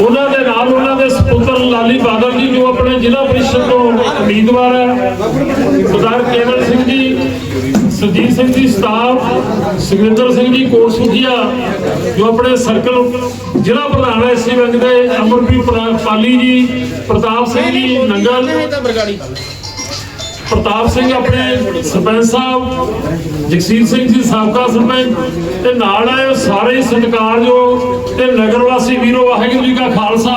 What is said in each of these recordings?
ਉਹਨਾਂ ਦੇ ਨਾਲ ਉਹਨਾਂ ਦੇ ਸੁਪੁੱਤਰ ਲਾਲੀ ਬਾਦਲ ਜੀ ਜੋ ਆਪਣੇ ਜ਼ਿਲ੍ਹਾ ਪ੍ਰੀਸ਼ਦ ਤੋਂ ਉਮੀਦਵਾਰ ਹੈ। ਸਰਦਾਰ ਕੇਵਲ ਸਿੰਘ ਜੀ, ਸੁਰਜੀਤ ਸਿੰਘ ਜੀ ਸਤਾਵ ਸੁਖਵਿੰਦਰ ਸਿੰਘ ਜੀ ਕੋਟਸੁਖੀਆ ਜੋ ਆਪਣੇ ਸਰਕਲ ਜ਼ਿਲ੍ਹਾ ਪ੍ਰਧਾਨ ਹੈ, ਇਸੇ ਵੰਗ ਦੇ ਅਮਰਪ੍ਰੀਤ ਪਾਲੀ ਜੀ, ਪ੍ਰਤਾਪ ਸਿੰਘ ਜੀ ਨੰਗਲ ਪ੍ਰਤਾਪ ਸਿੰਘ ਆਪਣੇ ਸਰਪੰਚ ਸਾਹਿਬ, ਜਗਸੀਰ ਸਿੰਘ ਜੀ, ਸਾਬਕਾ ਸਰਪੰਚ, ਤੇ ਨਾਲ ਆਏ ਸਾਰੇ ਹੀ ਸਤਿਕਾਰਯੋਗ ਤੇ ਨਗਰ ਵਾਸੀ ਵੀਰੋ, ਵਾਹਿਗੁਰੂ ਜੀ ਕਾ ਖਾਲਸਾ,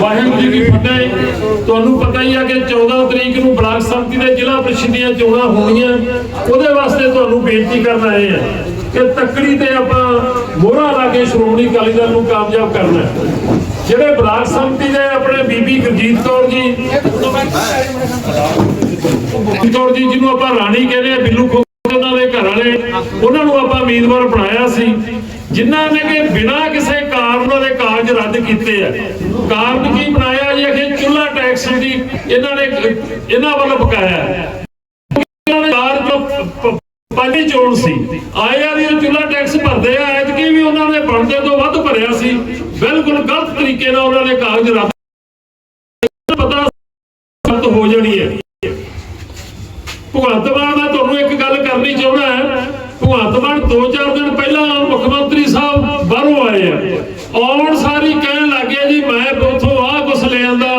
ਵਾਹਿਗੁਰੂ ਜੀ ਕੀ ਫਤਿਹ। ਤੁਹਾਨੂੰ ਪਤਾ ਹੀ ਆ ਕਿ 14 ਤਰੀਕ ਨੂੰ ਬਲਾਕ ਸੰਮਤੀ ਦੇ ਜ਼ਿਲ੍ਹਾ ਪ੍ਰੀਸ਼ਦ ਦੀਆਂ ਚੋਣਾਂ ਹੋਣੀਆਂ ਉਹਦੇ ਵਾਸਤੇ ਤੁਹਾਨੂੰ ਬੇਨਤੀ ਕਰਨ ਆਏ ਆ ਕਿ ਤੱਕੜੀ ਤੇ ਆਪਾਂ ਮੋਹਰਾ ਲਾ ਕੇ ਸ਼੍ਰੋਮਣੀ ਅਕਾਲੀ ਦਲ ਨੂੰ ਕਾਮਯਾਬ ਕਰਨਾ ਜਿਹੜੇ ਬਲਾਕ ਸੰਮਤੀ ਦੇ ਆਪਣੇ ਬੀਬੀ ਗੁਰਜੀਤ ਕੌਰ ਜੀ ਕੌਰ ਜੀ ਜਿਹਨੂੰ ਆਪਾਂ ਰਾਣੀ ਕਹਿੰਦੇ ਆ ਬਿੱਲੂ ਖੋ ਉਹਨਾਂ ਦੇ ਘਰ ਵਾਲੇ, ਉਹਨਾਂ ਨੂੰ ਆਪਾਂ ਉਮੀਦਵਾਰ ਬਣਾਇਆ ਸੀ। ਜਿਨ੍ਹਾਂ ਨੇ ਕਿ ਬਿਨਾਂ ਕਿਸੇ ਕਾਰਨ ਦੇ ਕਾਰਜ ਰੱਦ ਕੀਤੇ ਆ। ਕਾਰਨ ਕੀ ਬਣਾਇਆ ਜੀ? ਕਿ ਚੁੱਲ੍ਹਾ ਟੈਕਸ ਦੀ ਇਹਨਾਂ ਨੇ, ਇਹਨਾਂ ਵੱਲੋਂ ਬਕਾਇਆ ਪ- ਚੋਣ ਸੀ। ਆਏ ਵਾਰੀ ਉਹ ਚੁੱਲ੍ਹਾ ਟੈਕਸ ਭਰਦੇ ਆ, ਐਤਕੀ ਵੀ ਉਹਨਾਂ ਨੇ ਬਣਦੇ ਤੋਂ ਵੱਧ ਭਰਿਆ ਸੀ। ਬਿਲਕੁਲ ਗਲਤ ਤਰੀਕੇ ਨਾਲ ਉਹਨਾਂ ਨੇ ਕਾਗਜ਼ ਰੱਦ ਪਤਾ ਗਲਤ ਹੋ ਜਾਣੀ ਹੈ। ਭਗਵੰਤ ਮਾਨ, ਮੈਂ ਤੁਹਾਨੂੰ ਇੱਕ ਗੱਲ ਕਰਨੀ ਚਾਹੁੰਦਾ ਹਾਂ। ਭਗਵੰਤ ਮਾਨ 2-4 ਦਿਨ ਪਹਿਲਾਂ ਮੁੱਖ ਮੰਤਰੀ ਸਾਹਿਬ ਬਾਹਰੋਂ ਆਏ ਆ। ਆਉਣ ਸਾਰੀ ਕਹਿਣ ਲੱਗੇ ਜੀ, ਮੈਂ ਉਥੋਂ ਆਹ ਕੁਛ ਲੈ ਆਂਦਾ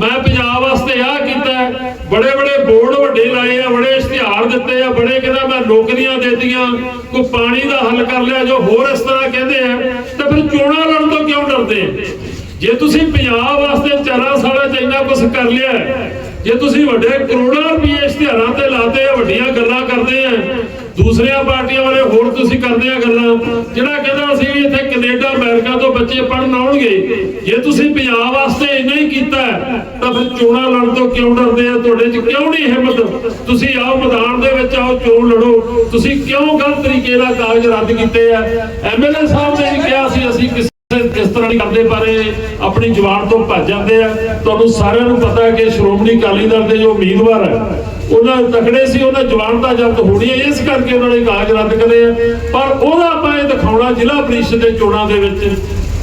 ਮੈਂ ਪੰਜਾਬ ਵਾਸਤੇ ਆਹ ਕੀਤਾ। ਬੜੇ ਬੜੇ ਬੋਰਡ ਵੱਡੇ ਲਾਏ ਆ ਬੜੇ ਕਹਿੰਦਾ ਮੈਂ ਨੌਕਰੀਆਂ ਦਿੱਤੀਆਂ, ਕੋਈ ਪਾਣੀ ਦਾ ਹੱਲ ਕਰ ਲਿਆ ਜੋ ਹੋਰ ਇਸ ਤਰ੍ਹਾਂ ਕਹਿੰਦੇ ਆ, ਤਾਂ ਫਿਰ ਚੋਣਾਂ ਲੜਨ ਤੋਂ ਕਿਉਂ ਡਰਦੇ ਜੇ ਤੁਸੀਂ ਪੰਜਾਬ ਵਾਸਤੇ ਚਾਰਾਂ ਸਾਲਾਂ 'ਚ ਇੰਨਾ ਕੁਝ ਕਰ ਲਿਆ, ਜੇ ਤੁਸੀਂ ਵੱਡੇ ਕਰੋੜਾਂ ਰੁਪਏ ਇਸ਼ਤਿਹਾਰਾਂ ਤੇ ਲਾਤੇ ਆ ਵੱਡੀਆਂ ਗੱਲਾਂ ਕਰਦੇ ਆ। ਦੂਸਰੀਆਂ ਪਾਰਟੀਆਂ ਵਾਲੇ ਹੋਰ ਤੁਸੀਂ ਕਰਦੇ ਆ ਗੱਲਾਂ। ਜਿਹੜਾ ਕਹਿੰਦਾ ਅਸੀਂ ਵੀ ਇੱਥੇ ਕੈਨੇਡਾ ਅਮਰੀਕਾ ਤੋਂ ਬੱਚੇ ਪੜਨ ਆਉਣਗੇ। ਜੇ ਤੁਸੀਂ ਪੰਜਾਬ ਵਾਸਤੇ ਇੰਨਾ ਹੀ ਕੀਤਾ ਹੈ, ਤਾਂ ਫਿਰ ਚੋਣਾਂ ਲੜਨ ਤੋਂ ਕਿਉਂ ਡਰਦੇ ਆ? ਤੁਹਾਡੇ 'ਚ ਕਿਉਂ ਨਹੀਂ ਹਿੰਮਤ? ਤੁਸੀਂ ਆਓ ਮੈਦਾਨ ਦੇ ਵਿੱਚ ਆਓ ਚੋਣ ਲੜੋ। ਤੁਸੀਂ ਕਿਉਂ ਗਲਤ ਤਰੀਕੇ ਨਾਲ ਕਾਗਜ਼ ਰੱਦ ਕੀਤੇ ਆ? ਐਮਐਲਏ ਸਾਹਿਬ ਨੇ ਵੀ ਕਿਹਾ ਸੀ ਅਸੀਂ ਕਿਸ ਤਰ੍ਹਾਂ ਨਹੀਂ ਕਰਦੇ ਪਰ ਆਪਣੀ ਜਵਾਨ ਤੋਂ ਭੱਜ ਜਾਂਦੇ ਆ। ਤੁਹਾਨੂੰ ਸਾਰਿਆਂ ਨੂੰ ਪਤਾ ਹੈ ਕਿ ਸ਼੍ਰੋਮਣੀ ਅਕਾਲੀ ਦਲ ਦੇ ਜੋ ਉਮੀਦਵਾਰ ਹੈ ਉਹਨਾਂ ਤਕੜੇ ਸੀ ਉਹਨਾਂ ਜ਼ੁਬਾਨ ਦਾ ਜ਼ਬਤ ਹੋਣੀ ਹੈ, ਇਸ ਕਰਕੇ ਉਹਨਾਂ ਨੇ ਕਾਗਜ਼ ਰੱਦ ਕਰੇ ਆ। ਪਰ ਉਹਦਾ ਆਪਾਂ ਇਹ ਦਿਖਾਉਣਾ ਜ਼ਿਲ੍ਹਾ ਪ੍ਰੀਸ਼ਦ ਦੇ ਚੋਣਾਂ ਦੇ ਵਿੱਚ।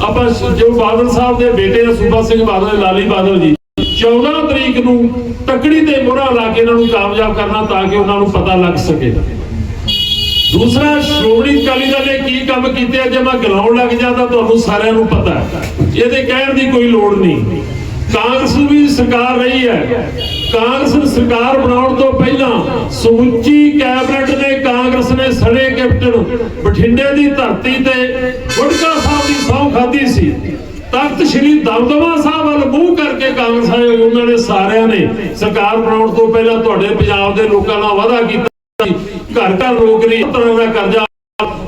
ਆਪਾਂ ਜੋ ਬਾਦਲ ਸਾਹਿਬ ਦੇ ਬੇਟੇ ਆ, ਸੂਬਾ ਸਿੰਘ ਬਾਦਲ, ਲਾਲੀ ਬਾਦਲ ਜੀ। 14 ਤਰੀਕ ਨੂੰ ਤਕੜੀ ਤੇ ਮੋਹਰਾ ਲਾ ਕੇ ਇਹਨਾਂ ਨੂੰ ਕਾਮਯਾਬ ਕਰਨਾ ਤਾਂ ਕਿ ਉਹਨਾਂ ਨੂੰ ਪਤਾ ਲੱਗ ਸਕੇ। ਦੂਸਰਾ, ਸ਼੍ਰੋਮਣੀ ਅਕਾਲੀ ਦਲ ਨੇ ਕੀ ਕੰਮ ਕੀਤੇ ਜੇ ਮੈਂ ਗਲਾਉਣ ਲੱਗ ਜਾਂਦਾ, ਤੁਹਾਨੂੰ ਸਾਰਿਆਂ ਨੂੰ ਪਤਾ ਇਹਦੇ ਕਹਿਣ ਦੀ ਕੋਈ ਲੋੜ ਨਹੀਂ। ਕਾਂਗਰਸ ਵੀ ਸਰਕਾਰ ਰਹੀ ਹੈ। ਕਾਂਗਰਸ ਸਰਕਾਰ ਬਣਾਉਣ ਤੋਂ ਪਹਿਲਾਂ ਸਮੁੱਚੀ ਕੈਬਨਿਟ ਨੇ ਕਾਂਗਰਸ ਨੇ ਸੜੇ ਕੈਪਟਨ ਬਠਿੰਡੇ ਦੀ ਧਰਤੀ ਤੇ ਗੁਟਕਾ ਸਾਹਿਬ ਦੀ ਸਹੁੰ ਖਾਧੀ ਸੀ। ਤਖਤ ਸ਼੍ਰੀ ਦਮਦਮਾ ਸਾਹਿਬ ਵੱਲ ਮੂੰਹ ਕਰਕੇ ਕਾਂਗਰਸ ਆਏ, ਉਹਨਾਂ ਨੇ ਸਾਰਿਆਂ ਨੇ ਸਰਕਾਰ ਬਣਾਉਣ ਤੋਂ ਪਹਿਲਾਂ ਤੁਹਾਡੇ ਪੰਜਾਬ ਦੇ ਲੋਕਾਂ ਨਾਲ ਵਾਅਦਾ ਕੀਤਾ ਘਰ ਘਰ ਘਰ ਨੌਕਰੀ ਤਰ੍ਹਾਂ ਦਾ ਕਰਜ਼ਾ,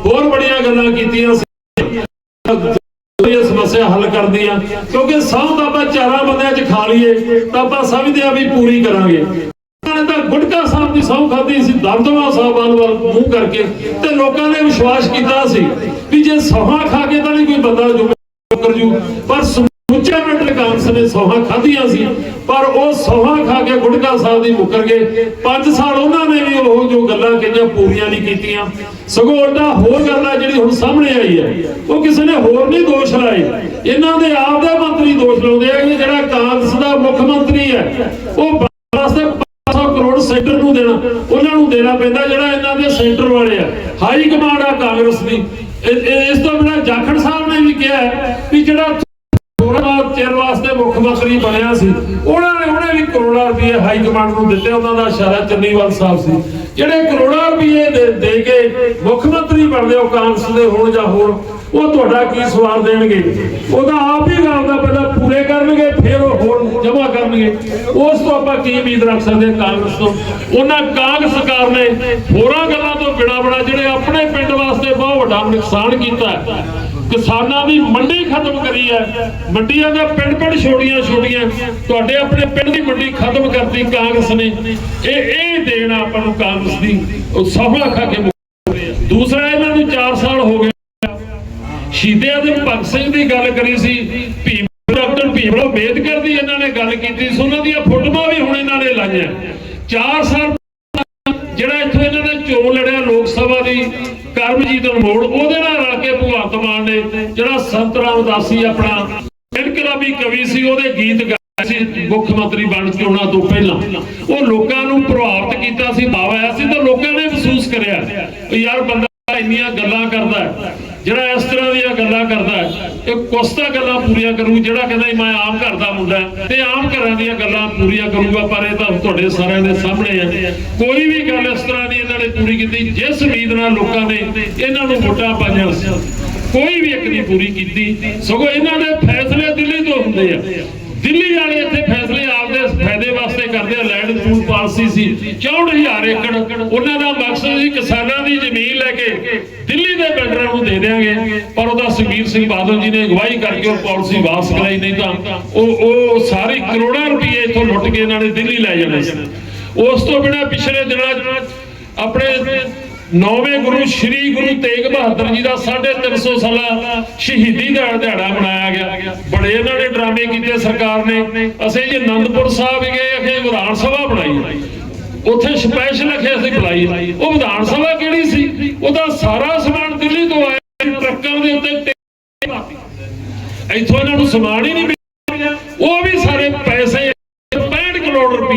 ਹੋਰ ਬੜੀਆਂ ਗੱਲਾਂ ਕੀਤੀਆਂ ਸੀ। ਇਹ ਸਮੱਸਿਆ ਹੱਲ ਕਰਦੀ ਆ। ਕਿਉਂਕਿ ਸਭ ਤਾਂ ਆਪਾਂ ਚਾਰਾਂ ਬੰਦਿਆਂ 'ਚ ਖਾ ਲਈਏ, ਤਾਂ ਆਪਾਂ ਸਮਝਦੇ ਆ ਵੀ ਪੂਰੀ ਕਰਾਂਗੇ। ਉਹਨਾਂ ਨੇ ਤਾਂ ਗੁਟਕਾ ਸਾਹਿਬ ਦੀ ਸਹੁੰ ਖਾਧੀ ਸੀ ਦਮਦਮਾ ਸਾਹਿਬ ਵੱਲ ਵੱਲ ਮੂੰਹ ਕਰਕੇ ਤੇ ਲੋਕਾਂ ਨੇ ਵਿਸ਼ਵਾਸ ਕੀਤਾ ਸੀ ਵੀ ਜੇ ਸੌਹਾਂ ਖਾ ਕੇ ਤਾਂ ਨਹੀਂ ਕੋਈ ਬੰਦਾ ਜੁਗਰ ਜੂ। ਪਰ ਸਮੁੱਚੇ ਮਿੰਟ ਕਾਂਗਰਸ ਨੇ ਸੌਹਾਂ ਖਾਧੀਆਂ ਸੀ, ਪਰ ਉਹ ਸੌਹਾਂ ਖਾ ਕੇ ਗੁਟਕਾ ਸਾਹਿਬ ਦੀ ਮੁੱਕਰ ਗਏ। 5 ਸਾਲ ਉਹਨਾਂ ਨੇ ਵੀ ਉਹ ਜੋ ਗੱਲਾਂ ਕਹੀਆਂ ਪੂਰੀਆਂ ਨਹੀਂ ਕੀਤੀਆਂ। ਸਗੋਂ ਉਲਟਾ ਹੋਰ ਗੱਲਾਂ ਜਿਹੜੀ ਹੁਣ ਸਾਹਮਣੇ ਆਈ ਹੈ। ਉਹ ਕਿਸੇ ਨੇ ਹੋਰ ਨਹੀਂ ਦੋਸ਼ ਲਾਏ। ਇਹਨਾਂ ਦੇ ਆਪ ਦੇ ਮੰਤਰੀ ਦੋਸ਼ ਲਾਉਂਦੇ ਆ ਕਿ ਜਿਹੜਾ ਕਾਂਗਰਸ ਦਾ ਮੁੱਖ ਮੰਤਰੀ ਹੈ, ਉਹ ਵਾਸਤੇ 500 ਕਰੋੜ ਸੈਂਟਰ ਨੂੰ ਦੇਣਾ, ਉਹਨਾਂ ਨੂੰ ਦੇਣਾ ਪੈਂਦਾ ਜਿਹੜਾ ਇਹਨਾਂ ਦੇ ਸੈਂਟਰ ਵਾਲੇ ਆ। ਹਾਈ ਕਮਾਂਡ ਆ ਕਾਂਗਰਸ ਦੀ। ਇਸ ਤੋਂ ਬਿਨਾਂ ਜਾਖੜ ਸਾਹਿਬ ਨੇ ਵੀ ਕਿਹਾ ਹੈ ਵੀ ਜਿਹੜਾ ਥੋੜਾ ਚਿਰ ਵਾਸਤੇ ਮੁੱਖ ਮੰਤਰੀ ਬਣਿਆ ਸੀ। ਉਹਨਾਂ ਨੇ ਉਹਨੇ ਵੀ ਕਰੋੜਾਂ ਰੁਪਏ ਹਾਈ ਕਮਾਂਡ ਨੂੰ ਦਿੱਤੇ, ਉਹਨਾਂ ਦਾ ਇਸ਼ਾਰਾ ਚੰਨੀਵਾਲ ਸਾਹਿਬ ਸੀ। ਜਿਹੜੇ ਕਰੋੜਾਂ ਰੁਪਏ ਦੇ ਦੇ ਕੇ ਮੁੱਖ ਮੰਤਰੀ ਬਣਦੇ ਹੋ ਕਾਂਗਰਸ ਦੇ ਹੋਣ ਜਾਂ ਹੋਰ, ਉਹ ਤੁਹਾਡਾ ਕੀ ਸਵਾਲ ਦੇਣਗੇ? ਉਹਦਾ ਆਪ ਹੀ ਗੱਲ ਦਾ ਪਹਿਲਾਂ ਪੂਰੇ ਕਰਨਗੇ, ਫਿਰ ਉਹ ਹੋਰ ਜਮ੍ਹਾਂ ਕਰਨਗੇ। ਉਸ ਤੋਂ ਆਪਾਂ ਕੀ ਉਮੀਦ ਰੱਖ ਸਕਦੇ ਹਾਂ ਕਾਂਗਰਸ ਤੋਂ? ਉਹਨਾਂ ਕਾਂਗਰਸ ਸਰਕਾਰ ਨੇ ਹੋਰਾਂ ਗੱਲਾਂ ਤੋਂ ਬਿਨਾ ਬਣਾ ਜਿਹੜੇ ਆਪਣੇ ਪਿੰਡ ਵਾਸਤੇ ਬਹੁਤ ਵੱਡਾ ਨੁਕਸਾਨ ਕੀਤਾ ਕਿਸਾਨਾਂ ਦੀ ਮੰਡੀ ਖਤਮ ਕਰੀ ਹੈ। ਮੰਡੀਆਂ ਦਾ ਪਿੰਡ ਪਿੰਡ ਛੋੜੀਆਂ ਛੋਟੀਆਂ ਤੁਹਾਡੇ ਆਪਣੇ ਪਿੰਡ ਦੀ ਮੰਡੀ ਖਤਮ ਕਰਤੀ ਕਾਂਗਰਸ ਨੇ। ਇਹ ਇਹ ਦੇਣ ਆਪਾਂ ਨੂੰ ਕਾਂਗਰਸ ਦੀ। ਉਹ ਸਫਲਾ ਖਾ ਕੇ ਦੂਸਰਾ ਇਹਨਾਂ ਨੂੰ 4 ਸਾਲ ਹੋ ਗਏ। ਸ਼ਹੀਦੇ ਆਜ਼ਮ ਭਗਤ ਸਿੰਘ ਦੀ ਗੱਲ ਕਰੀ ਸੀ। ਭੀਮ ਡਾਕਟਰ ਭੀਮਰਾਓ ਅੰਬੇਦਕਰ ਦੀ ਇਹਨਾਂ ਨੇ ਗੱਲ ਕੀਤੀ ਸੀ। ਉਹਨਾਂ ਦੀਆਂ ਫੋਟੋਆਂ ਵੀ ਹੁਣ ਇਹਨਾਂ ਨੇ ਲਾਈਆਂ। 4 ਸਾਲ ਜਿਹੜਾ ਇੱਥੋਂ ਇਹਨਾਂ ਨੇ ਚੋਣ ਲੜਿਆ ਲੋਕ ਸਭਾ ਦੀ, ਕਰਮਜੀਤ ਅਨਮੋੜ ਉਹਦੇ ਨਾਲ ਰਲ ਭਗਵੰਤ ਮਾਨ ਨੇ ਜਿਹੜਾ ਸੰਤ ਰਾਮਦਾਸੀ ਆਪਣਾ ਇਨਕਲਾਬੀ ਕਵੀ ਸੀ, ਉਹਦੇ ਗੀਤ ਗਾਏ ਸੀ, ਮੁੱਖ ਮੰਤਰੀ ਬਣ ਚੋਣਾਂ ਤੋਂ ਪਹਿਲਾਂ। ਉਹ ਲੋਕਾਂ ਨੂੰ ਪ੍ਰਭਾਵਿਤ ਕੀਤਾ ਸੀ, ਭਾਵ ਆਇਆ ਸੀ ਤਾਂ ਲੋਕਾਂ ਨੇ ਮਹਿਸੂਸ ਕਰਿਆ ਯਾਰ ਬੰਦਾ ਇੰਨੀਆਂ ਗੱਲਾਂ ਕਰਦਾ ਜਿਹੜਾ ਇਸ ਤਰ੍ਹਾਂ ਦੀਆਂ ਗੱਲਾਂ ਕਰਦਾ ਇਹ ਕੁਸਤਾ ਗੱਲਾਂ ਪੂਰੀਆਂ ਕਰੂ, ਜਿਹੜਾ ਕਹਿੰਦਾ ਮੈਂ ਆਮ ਘਰ ਦਾ ਮੁੰਡਾ ਤੇ ਆਮ ਘਰਾਂ ਦੀਆਂ ਗੱਲਾਂ ਪੂਰੀਆਂ ਕਰੂਗਾ, ਪਰ ਇਹ ਤਾਂ ਤੁਹਾਡੇ ਸਾਰਿਆਂ ਦੇ ਸਾਹਮਣੇ ਹੈ। ਕੋਈ ਵੀ ਗੱਲ ਇਸ ਤਰ੍ਹਾਂ ਦੀ ਇਹਨਾਂ ਨੇ ਪੂਰੀ ਕੀਤੀ, ਜਿਸ ਉਮੀਦ ਨਾਲ ਲੋਕਾਂ ਨੇ ਇਹਨਾਂ ਨੂੰ ਵੋਟਾਂ ਪਾਈਆਂ ਕੋਈ ਵੀ ਇੱਕ ਨਹੀਂ ਪੂਰੀ ਕੀਤੀ, ਸਗੋਂ ਇਹਨਾਂ ਦੇ ਫੈਸਲੇ ਦਿੱਲੀ ਤੋਂ ਹੁੰਦੇ ਆ। ਦਿੱਲੀ ਵਾਲੇ ਇੱਥੇ ਫੈਸਲੇ ਆਪਦੇ ਫਾਇਦੇ ਵਾਸਤੇ ਕਰਦੇ ਆ ਪਾਲਿਸੀ ਸੀ। 64000 ਏਕੜ। ਉਹਨਾਂ ਦਾ ਮਕਸਦ ਸੀ ਕਿਸਾਨਾਂ ਦੀ ਜ਼ਮੀਨ ਲੈ ਕੇ ਦਿੱਲੀ ਦੇ ਬਿਲਡਰਾਂ ਨੂੰ ਦੇ ਦੇਾਂਗੇ ਪਰ ਉਹਦਾ ਸੁਖਬੀਰ ਸਿੰਘ ਬਾਦਲ ਜੀ ਨੇ ਅਗਵਾਈ ਕਰਕੇ ਉਹ ਪਾਲਿਸੀ ਵਾਪਸ ਕਰਾਈ, ਨਹੀਂ ਤਾਂ ਉਹ ਉਹ ਸਾਰੇ ਕਰੋੜਾਂ ਰੁਪਏ ਇੱਥੋਂ ਲੁੱਟ ਕੇ ਇਹਨਾਂ ਨੇ ਦਿੱਲੀ ਲੈ ਜਾਣੇ ਸੀ। ਉਸ ਤੋਂ ਬਿਨਾਂ ਪਿਛਲੇ ਦਿਨਾਂ ਆਪਣੇ ਨੌਵੇਂ ਗੁਰੂ ਸ੍ਰੀ ਗੁਰੂ ਤੇਗ ਬਹਾਦਰ ਜੀ ਦਾ 350 ਸਾਲਾ ਸ਼ਹੀਦੀ ਦਾ ਦਿਹਾੜਾ ਮਨਾਇਆ ਗਿਆ। ਬੜੇ ਇਹਨਾਂ ਨੇ ਡਰਾਮੇ ਕੀਤੇ ਸਰਕਾਰ ਨੇ। ਅਸੀਂ ਜੀ ਅਨੰਦਪੁਰ ਸਾਹਿਬ ਗਏ ਅਖੇ ਵਿਧਾਨ ਸਭਾ ਬਣਾਈ। ਉੱਥੇ ਸਪੈਸ਼ਲ ਅਖੇ ਅਸੀਂ ਬੁਲਾਈ। ਉਹ ਵਿਧਾਨ ਸਭਾ ਕਿਹੜੀ ਸੀ? ਉਹਦਾ ਸਾਰਾ ਸਮਾਨ ਦਿੱਲੀ ਤੋਂ ਆਇਆ ਟਰੱਕਾਂ ਦੇ ਉੱਤੇ ਇੱਥੋਂ ਇਹਨਾਂ ਨੂੰ ਸਮਾਨ ਹੀ ਨਹੀਂ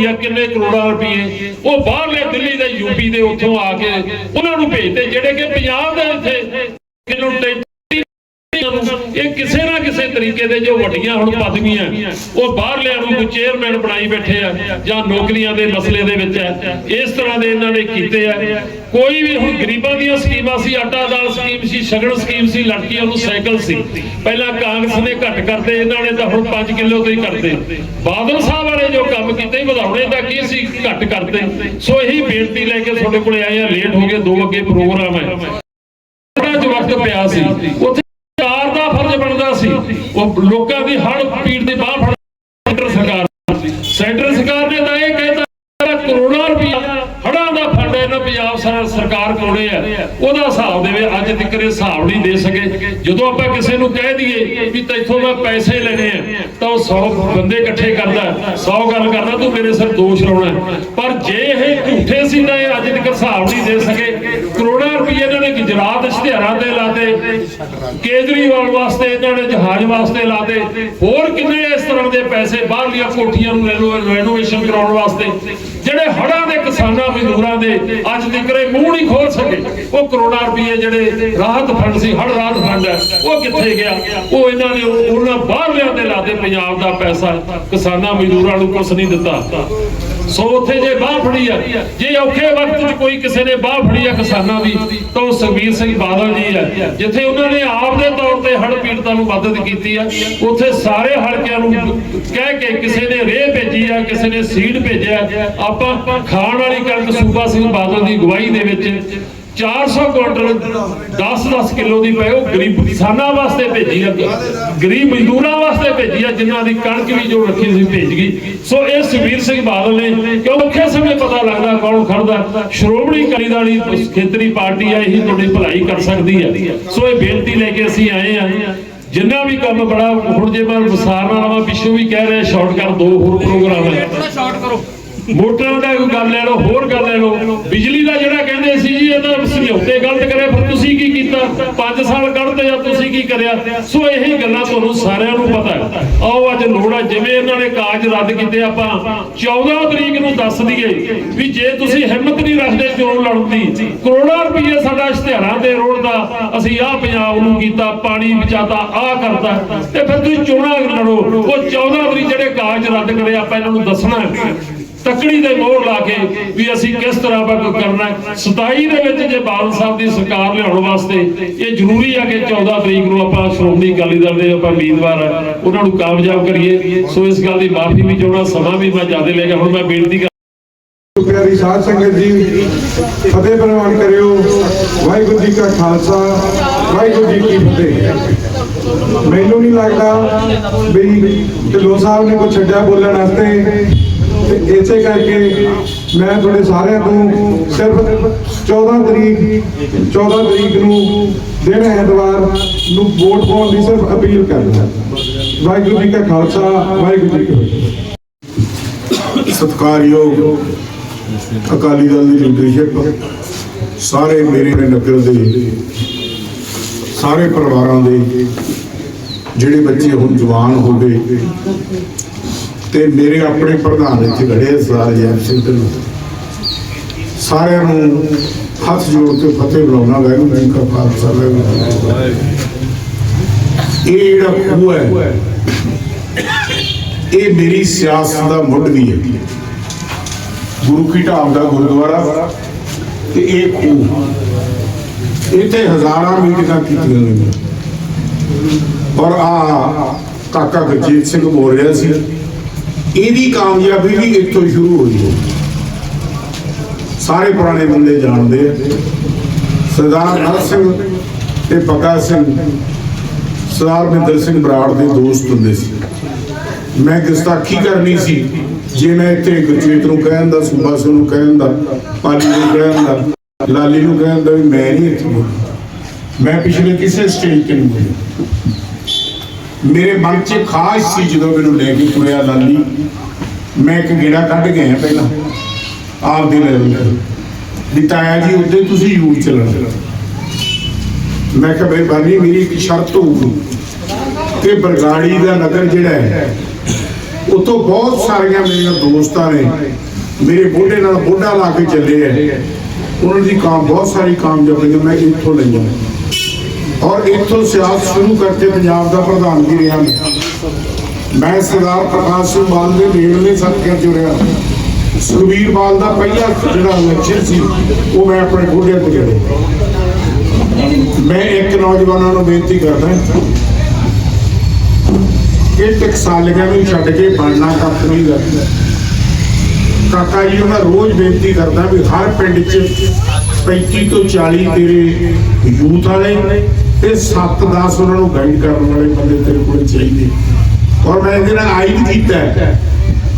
ਕਰੋੜ ਕਿੰਨੇ ਕਰੋੜਾਂ ਰੁਪਈਏ, ਉਹ ਬਾਹਰਲੇ ਦਿੱਲੀ ਦੇ ਯੂਪੀ ਦੇ ਉੱਥੋਂ ਆ ਕੇ ਉਹਨਾਂ ਨੂੰ ਭੇਜਦੇ, ਜਿਹੜੇ ਕਿ ਪੰਜਾਬ ਦੇ ਇੱਥੇ ਕਿਲੋ ਇਹ ਕਿਸੇ ਨਾ ਕਿਸੇ ਤਰੀਕੇ ਦੇ ਜੋ ਵੱਡੀਆਂ ਹੁਣ ਪਦਵੀਆਂ ਉਹ ਬਾਹਰਲਿਆਂ ਨੂੰ ਕੋਈ ਚੇਅਰਮੈਨ ਬਣਾਈ ਬੈਠੇ ਆ ਜਾਂ ਨੌਕਰੀਆਂ ਦੇ ਮਸਲੇ ਦੇ ਵਿੱਚ ਹੈ ਇਸ ਤਰ੍ਹਾਂ ਦੇ ਇਹਨਾਂ ਨੇ ਕੀਤੇ ਆ। ਕੋਈ ਵੀ ਹੁਣ ਗਰੀਬਾਂ ਦੀਆਂ ਸਕੀਮਾਂ ਸੀ ਆਟਾ ਦਾਲ ਸਕੀਮ ਸੀ, ਸ਼ਗਨ ਸਕੀਮ ਸੀ, ਲੜਕੀਆਂ ਨੂੰ ਸਾਈਕਲ ਸੀ। ਪਹਿਲਾਂ ਕਾਂਗਰਸ ਨੇ ਘੱਟ ਕਰਦੇ, ਇਹਨਾਂ ਨੇ ਤਾਂ ਹੁਣ 5 ਕਿਲੋ ਤੋਂ ਹੀ ਕਰਦੇ। ਬਾਦਲ ਸਾਹਿਬ ਵਾਲੇ ਜੋ ਕੰਮ ਕੀਤੇ, ਵਧਾਉਣੇ ਦਾ ਕੀ ਸੀ, ਘੱਟ ਕਰਦੇ। ਸੋ ਇਹੀ ਬੇਨਤੀ ਲੈ ਕੇ ਤੁਹਾਡੇ ਕੋਲੇ ਆਏ ਆ, ਲੇਟ ਹੋ ਗਏ, ਦੋ ਅੱਗੇ ਪ੍ਰੋਗਰਾਮ ਹੈ। ਥੋੜਾ ਵਕਤ ਪਿਆ ਸੀ, ਉੱਥੇ ਫਰਜ਼ ਸੀ, ਉਹ ਲੋਕਾਂ ਦੀ ਹੜ ਪੀੜ ਦੇ ਬਾਹ ਫੜ ਸੈਂਟਰ ਸਰਕਾਰ ਸੈਂਟਰ ਸਰਕਾਰ ਨੇ ਤਾਂ ਇਹ ਕਹਿਤਾ ਕਰੋੜਾਂ ਰੁਪਇਆ ਹੜਾਂ ਦਾ ਫੰਡ ਇਹਨਾਂ ਪੰਜਾਬ ਸਰਕਾਰ ਕੋਲੇ ਆ। ਉਹਦਾ ਹਿਸਾਬ ਦੇਵੇ, ਅੱਜ ਤੱਕ ਇਹ ਹਿਸਾਬ ਨਹੀਂ ਦੇ ਸਕੇ। ਜਦੋਂ ਆਪਾਂ ਕਿਸੇ ਨੂੰ ਕਹਿ ਦਈਏ ਵੀ ਤੈਥੋਂ ਮੈਂ ਪੈਸੇ ਲੈਣੇ ਆ, ਤਾਂ ਉਹ 100 ਬੰਦੇ ਇਕੱਠੇ ਕਰਦਾ 100 ਗੱਲ ਕਰਦਾ, ਤੂੰ ਮੇਰੇ ਸਿਰ ਦੋਸ਼ ਲਾਉਣਾ ਪਰ ਜੇ ਇਹ ਝੂਠੇ ਸੀ ਤਾਂ ਇਹ ਅੱਜ ਤੱਕ ਹਿਸਾਬ ਨਹੀਂ ਦੇ ਸਕੇ। ਕਰੋੜਾਂ ਰੁਪਏ ਇਹਨਾਂ ਨੇ ਗੁਜਰਾਤ ਇਸ਼ਤਿਹਾਰਾਂ ਤੇ ਲਾਤੇ ਕੇਜਰੀਵਾਲ ਵਾਸਤੇ ਇਹਨਾਂ ਨੇ ਜਹਾਜ਼ ਵਾਸਤੇ ਲਾਤੇ। ਹੋਰ ਕਿੰਨੇ ਇਸ ਤਰ੍ਹਾਂ ਦੇ ਪੈਸੇ ਬਾਹਰਲੀਆਂ ਕੋਠੀਆਂ ਨੂੰ ਰੈਨੋਵੇਸ਼ਨ ਕਰਾਉਣ ਵਾਸਤੇ? ਜਿਹੜੇ ਹੜਾਂ ਦੇ ਕਿਸਾਨਾਂ ਮਜ਼ਦੂਰਾਂ ਦੇ ਅੱਜ ਤੱਕ ਮੂੰਹ ਨਹੀਂ ਖੋਲ ਸਕੇ। ਉਹ ਕਰੋੜਾਂ ਰੁਪਏ ਜਿਹੜੇ ਰਾਹਤ ਫੰਡ ਸੀ ਹੜ ਰਾਹਤ ਫੰਡ ਹੈ, ਉਹ ਕਿੱਥੇ ਗਿਆ? ਉਹ ਇਹਨਾਂ ਨੇ ਉਹਨਾਂ ਬਾਹਰਲਿਆਂ ਦੇ ਲਾਤੇ, ਪੰਜਾਬ ਦਾ ਪੈਸਾ। ਕਿਸਾਨਾਂ ਮਜ਼ਦੂਰਾਂ ਨੂੰ ਕੁਝ ਨਹੀਂ ਦਿੱਤਾ। ਸੋ ਉੱਥੇ ਜੇ ਬਾਹ ਫੜੀ ਆ, ਜੇ ਔਖੇ ਵਕਤ 'ਚ ਕੋਈ ਕਿਸੇ ਨੇ ਬਾਹ ਫੜੀ ਆ ਕਿਸਾਨਾਂ ਦੀ, ਤਾਂ ਉਹ ਸੁਖਬੀਰ ਸਿੰਘ ਬਾਦਲ ਜੀ ਆ ਜਿੱਥੇ ਉਹਨਾਂ ਨੇ ਆਪ ਦੇ ਤੌਰ ਤੇ ਹੜ੍ਹ ਪੀੜਤਾਂ ਨੂੰ ਮਦਦ ਕੀਤੀ ਆ। ਉੱਥੇ ਸਾਰੇ ਹਲਕਿਆਂ ਨੂੰ ਕਹਿ ਕੇ ਕਿਸੇ ਨੇ ਰੇਹ ਭੇਜੀ ਆ, ਕਿਸੇ ਨੇ ਸੀਡ ਭੇਜਿਆ। ਆਪਾਂ ਖਾਣ ਵਾਲੀ ਕਣਕ ਸੂਬਾ ਸਿੰਘ ਬਾਦਲ ਦੀ ਅਗਵਾਈ ਦੇ ਵਿੱਚ 400 ਕੁਇੰਟਲ 10-10 ਕਿਲੋ ਦੀ ਪਏ ਉਹ ਗਰੀਬ ਕਿਸਾਨਾਂ ਵਾਸਤੇ ਭੇਜੀ ਆ ਗਰੀਬ ਮਜ਼ਦੂਰਾਂ ਵਾਸਤੇ ਭੇਜੀ ਆ, ਜਿਨ੍ਹਾਂ ਦੀ ਕਣਕ ਵੀ ਜੋ ਰੱਖੀ ਸੀ ਭੇਜ ਗਈ। ਸੋ ਇਹ ਸੁਖਬੀਰ ਸਿੰਘ ਬਾਦਲ ਨੇ, ਕਿਉਂ ਔਖੇ ਸਮੇਂ ਪਤਾ ਲੱਗਦਾ ਕੌਣ ਖੜਦਾ? ਸ਼੍ਰੋਮਣੀ ਅਕਾਲੀ ਦਲ ਖੇਤਰੀ ਪਾਰਟੀ ਆ, ਇਹੀ ਤੁਹਾਡੀ ਭਲਾਈ ਕਰ ਸਕਦੀ ਆ। ਸੋ ਇਹ ਬੇਨਤੀ ਲੈ ਕੇ ਅਸੀਂ ਆਏ ਆ। ਜਿੰਨਾ ਵੀ ਕੰਮ ਬੜਾ, ਹੁਣ ਜੇ ਮੈਂ ਵਿਸਾਰ ਨਾਲ ਆਵਾਂ ਪਿੱਛੋਂ ਵੀ ਕਹਿ ਰਿਹਾ, ਸ਼ਾਰਟ ਕਰ ਦੋ ਹੋਰ ਪ੍ਰੋਗਰਾਮ ਹੈ। ਸ਼ਾਰਟ ਕਰੋ। ਮੋਟਰਾਂ ਦਾ ਕੋਈ ਗੱਲ ਲੈ ਲਓ, ਹੋਰ ਗੱਲ ਲੈ ਲਓ। ਬਿਜਲੀ ਦਾ ਜਿਹੜਾ ਕਹਿੰਦੇ ਸੀ ਜੀ, ਇਹ ਸਮਝੌਤੇ ਗਲਤ ਕਰੇ ਫਿਰ ਤੁਸੀਂ ਕੀ ਕੀਤਾ? 5 ਸਾਲ ਕੱਢਦੇ ਆ ਤੁਸੀਂ ਕੀ ਕਰਿਆ? ਸੋ ਇਹ ਗੱਲਾਂ ਤੁਹਾਨੂੰ ਸਾਰਿਆਂ ਨੂੰ ਪਤਾ ਹੈ। ਆਓ, ਅੱਜ ਲੋੜ ਜਿਵੇਂ ਇਹਨਾਂ ਨੇ ਕਾਗਜ਼ ਰੱਦ ਕੀਤੇ, ਆਪਾਂ 14 ਤਰੀਕ ਨੂੰ ਦੱਸ ਦਈਏ ਵੀ ਜੇ ਤੁਸੀਂ ਹਿੰਮਤ ਨਹੀਂ ਰੱਖਦੇ ਚੋਣ ਲੜਨ ਦੀ, ਕਰੋੜਾਂ ਰੁਪਏ ਸਾਡਾ ਇਸ਼ਤਿਹਾਰਾਂ ਤੇ ਰੋਡ ਦਾ ਅਸੀਂ ਆਹ ਪੰਜਾਬ ਨੂੰ ਕੀਤਾ, ਪਾਣੀ ਬਚਾਤਾ ਆਹ ਕਰਤਾ, ਤੇ ਫਿਰ ਤੁਸੀਂ ਚੋਣਾਂ ਲੜੋ। ਉਹ 14 ਤਰੀਕ ਜਿਹੜੇ ਕਾਗਜ਼ ਰੱਦ ਕਰੇ, ਆਪਾਂ ਇਹਨਾਂ ਨੂੰ ਦੱਸਣਾ ਤਕੜੀ ਦੇ ਮੋਹਰ ਲਾ ਕੇ ਵੀ ਅਸੀਂ ਕਿਸ ਤਰ੍ਹਾਂ ਬਕ ਕਰਨਾ 27 ਦੇ ਵਿੱਚ ਜੇ ਬਾਦਲ ਸਾਹਿਬ ਦੀ ਸਰਕਾਰ ਲਿਆਉਣ ਵਾਸਤੇ ਇਹ ਜ਼ਰੂਰੀ ਆ ਕਿ 14 ਤਰੀਕ ਨੂੰ ਆਪਾਂ ਸ਼੍ਰੋਮਣੀ ਅਕਾਲੀ ਦਲ ਦੇ ਆਪਾਂ ਉਮੀਦਵਾਰ ਉਹਨਾਂ ਨੂੰ ਕਾਮਯਾਬ ਕਰੀਏ। ਸੋ ਇਸ ਗੱਲ ਦੀ ਮਾਫੀ ਵੀ ਚਾਹੁੰਦਾ, ਸਮਾਂ ਵੀ ਮੈਂ ਜ਼ਿਆਦਾ ਲੈ ਗਿਆ, ਹੁਣ ਮੈਂ ਬੇਨਤੀ ਪਿਆਰੀ ਸਾਧ ਸੰਗਤ ਜੀ, ਫਤਿਹ ਪ੍ਰਵਾਨ ਕਰਿਓ। ਵਾਹਿਗੁਰੂ ਜੀ ਕਾ ਖਾਲਸਾ, ਵਾਹਿਗੁਰੂ ਜੀ ਕੀ ਫਤਿਹ। ਮੈਨੂੰ ਨਹੀਂ ਲੱਗਦਾ ਵੀ ਢਿੱਲੋਂ ਸਾਹਿਬ ਨੇ ਕੁਛ ਛੱਡਿਆ ਬੋਲਣ ਵਾਸਤੇ। ਤੇ ਇਸੇ ਕਰਕੇ ਮੈਂ ਤੁਹਾਡੇ ਸਾਰਿਆਂ ਤੋਂ ਸਿਰਫ 14 ਤਰੀਕ 14 ਤਰੀਕ ਨੂੰ ਦਿਨ ਐਤਵਾਰ ਨੂੰ ਵੋਟ ਪਾਉਣ ਦੀ ਸਿਰਫ ਅਪੀਲ ਕਰਦਾ ਵਾਹਿਗੁਰੂ ਜੀ ਕਾ ਖਾਲਸਾ, ਵਾਹਿਗੁਰੂ ਜੀ ਕੀ ਸਤਿਕਾਰਯੋਗ ਅਕਾਲੀ ਦਲ ਦੀ ਲੀਡਰਸ਼ਿਪ ਸਾਰੇ ਮੇਰੇ ਨਗਰ ਦੇ, ਸਾਰੇ ਪਰਿਵਾਰਾਂ ਦੇ, ਜਿਹੜੇ ਬੱਚੇ ਹੁਣ ਜਵਾਨ ਹੋ ਗਏ ਤੇ ਮੇਰੇ ਆਪਣੇ ਪ੍ਰਧਾਨ ਇੱਥੇ ਖੜੇ ਸਰਦਾਰ ਜੈਪ ਸਿੰਘ ਢਿੱਲੋਂ। ਸਾਰਿਆਂ ਨੂੰ ਹੱਥ ਜੋੜ ਕੇ ਫਤਿਹ ਬੁਲਾਉਣਾ ਵਾਹਿਗੁਰੂ ਜੀ ਕਾ ਖਾਲਸਾ, ਵਾਹਿਗੁਰੂ ਇਹ ਜਿਹੜਾ ਖੂਹ ਹੈ, ਇਹ ਮੇਰੀ ਸਿਆਸਤ ਦਾ ਮੁੱਢ ਵੀ ਹੈ। ਗੁਰੂ ਕੀ ਢਾਬ ਦਾ ਗੁਰਦੁਆਰਾ ਤੇ ਇਹ ਖੂਹ। ਇੱਥੇ ਹਜ਼ਾਰਾਂ ਮੀਟਿੰਗਾਂ ਕੀਤੀਆਂ ਨੇ ਔਰ ਆ ਕਾਕਾ ਗੁਰਜੀਤ ਸਿੰਘ ਬੋਲ ਰਿਹਾ ਸੀ ਇਹਦੀ ਕਾਮਯਾਬੀ ਵੀ ਇੱਥੋਂ ਸ਼ੁਰੂ ਹੋਈ ਹੈ। ਸਾਰੇ ਪੁਰਾਣੇ ਬੰਦੇ ਜਾਣਦੇ ਆ। ਸਰਦਾਰ ਨਰ ਸਿੰਘ ਤੇ ਪੱਕਾ ਸਿੰਘ। ਸਰਦਾਰ ਮਹਿੰਦਰ ਸਿੰਘ ਬਰਾੜ ਦੇ ਦੋਸਤ ਹੁੰਦੇ ਸੀ। ਮੈਂ ਗਸਤਾਖੀ ਕਰਨੀ ਸੀ। ਜੇ ਮੈਂ ਇੱਥੇ ਗੁਰਜੀਤ ਨੂੰ ਕਹਿਣ ਦਾ, ਸੂਬਾ ਸਿੰਘ ਨੂੰ ਕਹਿਣ ਦਾ, ਪਾਲੀ ਨੂੰ ਕਹਿਣ ਦਾ, ਲਾਲੀ ਨੂੰ ਕਹਿਣ ਦਾ ਵੀ ਮੈਂ ਨਹੀਂ ਇੱਥੇ ਬੋਲਣਾ। ਮੈਂ ਪਿਛਲੇ ਕਿਸੇ ਸਟੇਜ ਤੇ ਨਹੀਂ ਬੋਲਿਆ। ਮੇਰੇ ਮਨ 'ਚ ਖਾਸ ਸੀ ਜਦੋਂ ਮੈਨੂੰ ਲੈ ਕੇ ਤੁਰਿਆ ਲਾਲੀ। ਮੈਂ ਇੱਕ ਗੇੜਾ ਕੱਢ ਗਿਆ ਪਹਿਲਾਂ। ਆਪ ਦੇ ਲੈਵਲ ਤੇ ਵੀ ਤਾਇਆ ਜੀ ਉੱਤੇ ਤੁਸੀਂ ਯੂਜ਼ ਚੱਲਣਾ। ਮੈਂ ਕਿਹਾ, ਬਈ ਬਾਨੀ, ਮੇਰੀ ਇੱਕ ਸ਼ਰਤ ਹੋਊਗੀ। ਕਿ ਬਰਗਾੜੀ ਦਾ ਨਗਰ ਜਿਹੜਾ ਹੈ ਉਤੋਂ ਬਹੁਤ ਸਾਰੀਆਂ ਮੇਰੀਆਂ ਦੋਸਤਾਂ ਨੇ, ਮੇਰੇ ਬੋਢੇ ਨਾਲ ਬੋਢਾ ਲਾ ਕੇ ਚੱਲੇ ਐ ਉਹਨਾਂ ਦੀ ਕਾਮ, ਬਹੁਤ ਸਾਰੀ ਕਾਮਯਾਬੀ ਮੈਂ ਇੱਥੋਂ ਲਈ ਆ ਔਰ ਇੱਥੋਂ ਸਿਆਸਤ ਸ਼ੁਰੂ ਕਰਕੇ ਪੰਜਾਬ ਦਾ ਪ੍ਰਧਾਨ ਵੀ ਰਿਹਾ ਮੈਂ। ਮੈਂ ਸਰਦਾਰ ਪ੍ਰਕਾਸ਼ ਸਿੰਘ ਬਾਲ ਦੇ ਨੇੜਲੇ ਸਦਕੇ ਜੁੜਿਆ। ਸੁਖਬੀਰ ਬਾਲ ਦਾ ਪਹਿਲਾ ਜਿਹੜਾ ਇਲੈਕਸ਼ਨ ਸੀ, ਉਹ ਮੈਂ ਆਪਣੇ ਗੋਡਿਆਂ ਤੇ ਲੜਿਆ। ਮੈਂ ਇੱਕ ਨੌਜਵਾਨਾਂ ਨੂੰ ਬੇਨਤੀ ਕਰਦਾ ਕਿ ਟਕਸਾਲੀਆਂ ਨੂੰ ਛੱਡ ਕੇ ਬਣਨਾ ਕੱਖ ਨਹੀਂ ਕਰਦਾ ਕਾਕਾ ਜੀ ਉਹਨਾਂ ਮੈਂ ਰੋਜ਼ ਬੇਨਤੀ ਕਰਦਾ ਵੀ ਹਰ ਪਿੰਡ 'ਚ 35 ਤੋਂ 40 ਤੇਰੇ ਯੂਥ ਵਾਲੇ ਤੇ 7-10 ਉਹਨਾਂ ਨੂੰ ਗਾਈਡ ਕਰਨ ਵਾਲੇ ਬੰਦੇ ਤੇਰੇ ਕੋਲ ਚਾਹੀਦੇ। ਔਰ ਮੈਂ ਇਹਦੇ ਨਾਲ ਵੀ ਕੀਤਾ ਹੈ।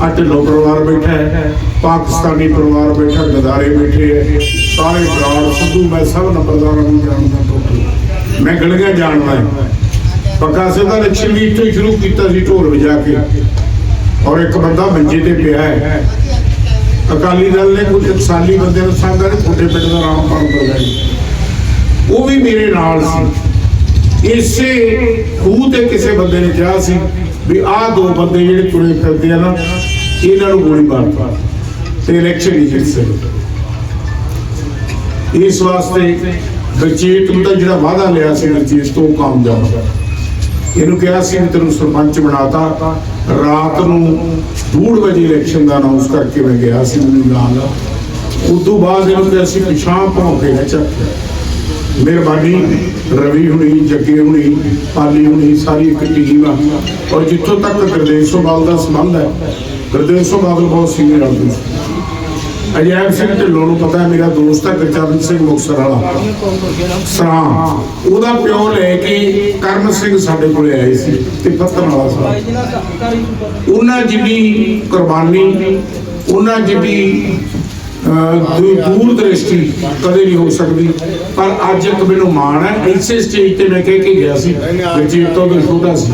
ਆਹ ਢਿੱਲੋਂ ਪਰਿਵਾਰ ਬੈਠਾ ਹੈ, ਪਾਕਿਸਤਾਨੀ ਪਰਿਵਾਰ ਬੈਠਾ, ਗਦਾਰੇ ਬੈਠੇ ਹੈ, ਸਾਰੇ ਬਰਾੜ ਸਿੱਧੂ, ਮੈਂ ਸਭ ਨੰਬਰਦਾਰਾਂ ਨੂੰ ਜਾਣਦਾ ਟੋਟਲ। ਮੈਂ ਗਲੀਆਂ ਜਾਣਦਾ ਹੈ। ਪੱਕਾ ਸਿੰਘ ਇਲੈਕਸ਼ਨ ਵੀ ਇੱਥੋਂ ਹੀ ਸ਼ੁਰੂ ਕੀਤਾ ਸੀ ਢੋਲ ਵਜਾ ਕੇ। ਔਰ ਇੱਕ ਬੰਦਾ ਮੰਜੇ ਤੇ ਪਿਆ ਹੈ। ਅਕਾਲੀ ਦਲ ਨੇ ਕੁਝ ਟਕਸਾਲੀ ਬੰਦੇ ਨੂੰ ਸੰਗਾਂ ਨੇ ਤੁਹਾਡੇ ਪਿੰਡ ਦਾ ਨਾਮ ਪਾਉਣ ਬਗਾਈ ਉਹ ਵੀ ਮੇਰੇ ਨਾਲ ਸੀ। ਇਸੇ ਖੂਹ ਤੇ ਕਿਸੇ ਬੰਦੇ ਨੇ ਕਿਹਾ ਸੀ ਵੀ ਆਹ ਦੋ ਬੰਦੇ ਜਿਹੜੇ ਤੁਰੇ ਫਿਰਦੇ ਆ ਨਾ, ਇਹਨਾਂ ਨੂੰ ਗੋਲੀ ਮਾਰ ਦਿੱਤਾ। ਤੇ ਇਲੈਕਸ਼ਨ ਨਹੀਂ ਜਿੱਤ ਸਕਦੇ ਇਸ ਵਾਸਤੇ ਗਰਜੀਤ ਨੂੰ ਤਾਂ ਜਿਹੜਾ ਵਾਅਦਾ ਲਿਆ ਸੀ ਗਰਜੀਤ ਤੋਂ ਉਹ ਕਾਮਯਾਬ ਹੋਇਆ ਇਹਨੂੰ ਕਿਹਾ ਸੀ ਵੀ ਤੈਨੂੰ ਸਰਪੰਚ ਬਣਾਤਾ। ਰਾਤ ਨੂੰ 2:30 ਵਜੇ ਇਲੈਕਸ਼ਨ ਦਾ ਅਨਾਉਂਸ ਕਰਕੇ ਮੈਂ ਗਿਆ ਸੀ, ਮੈਨੂੰ ਯਾਦ ਆ। ਉਦੋਂ ਬਾਅਦ ਇਹਨੂੰ ਤੇ ਅਸੀਂ ਪਿਛਾਂ ਭੌਂਕੇ ਨੇ ਚੱਕ ਮਿਹਰਬਾਨੀ। ਰਵੀ ਹੁਣੀ ਜੱਗੇ ਹੁਣੀ ਪਾਲੀ ਹੁਣੀ ਸਾਰੀ ਇੱਕ ਟੀਮ ਆ। ਔਰ ਜਿੱਥੋਂ ਤੱਕ ਗੁਰਦੇਵ ਬਾਲ ਦਾ ਸੰਬੰਧ ਹੈ ਗੁਰਦੇਵ ਬਾਲ ਬਹੁਤ ਸੀਨੀਅਰ ਆਦਮੀ ਸੀ ਅਜੈਬ ਸਿੰਘ ਢਿੱਲੋਂ ਨੂੰ ਪਤਾ ਹੈ ਮੇਰਾ ਦੋਸਤ ਹੈ ਗੁਰਚਰਨ ਸਿੰਘ ਮੁਕਤਸਰ ਵਾਲਾ। ਸਰਾਂ ਉਹਦਾ ਪਿਓ ਲੈ ਕੇ ਕਰਮ ਸਿੰਘ ਸਾਡੇ ਕੋਲੇ ਆਏ ਸੀ ਤੇ ਪੱਤਨ ਵਾਲਾ ਸਾਹਿਬ ਉਹਨਾਂ ਜਿੰਨੀ ਕੁਰਬਾਨੀ ਉਹਨਾਂ ਜਿੰਨੀ ਅਹ, ਦੂਰ ਦ੍ਰਿਸ਼ਟੀ ਕਦੇ ਨਹੀਂ ਹੋ ਸਕਦੀ। ਪਰ ਅੱਜ ਇੱਕ ਮੈਨੂੰ ਮਾਣ ਹੈ, ਇਸੇ ਸਟੇਜ ਤੇ ਮੈਂ ਕਹਿ ਕੇ ਗਿਆ ਸੀ ਗੁਰਜੀਤ ਤੋਂ ਵੀ ਛੋਟਾ ਸੀ।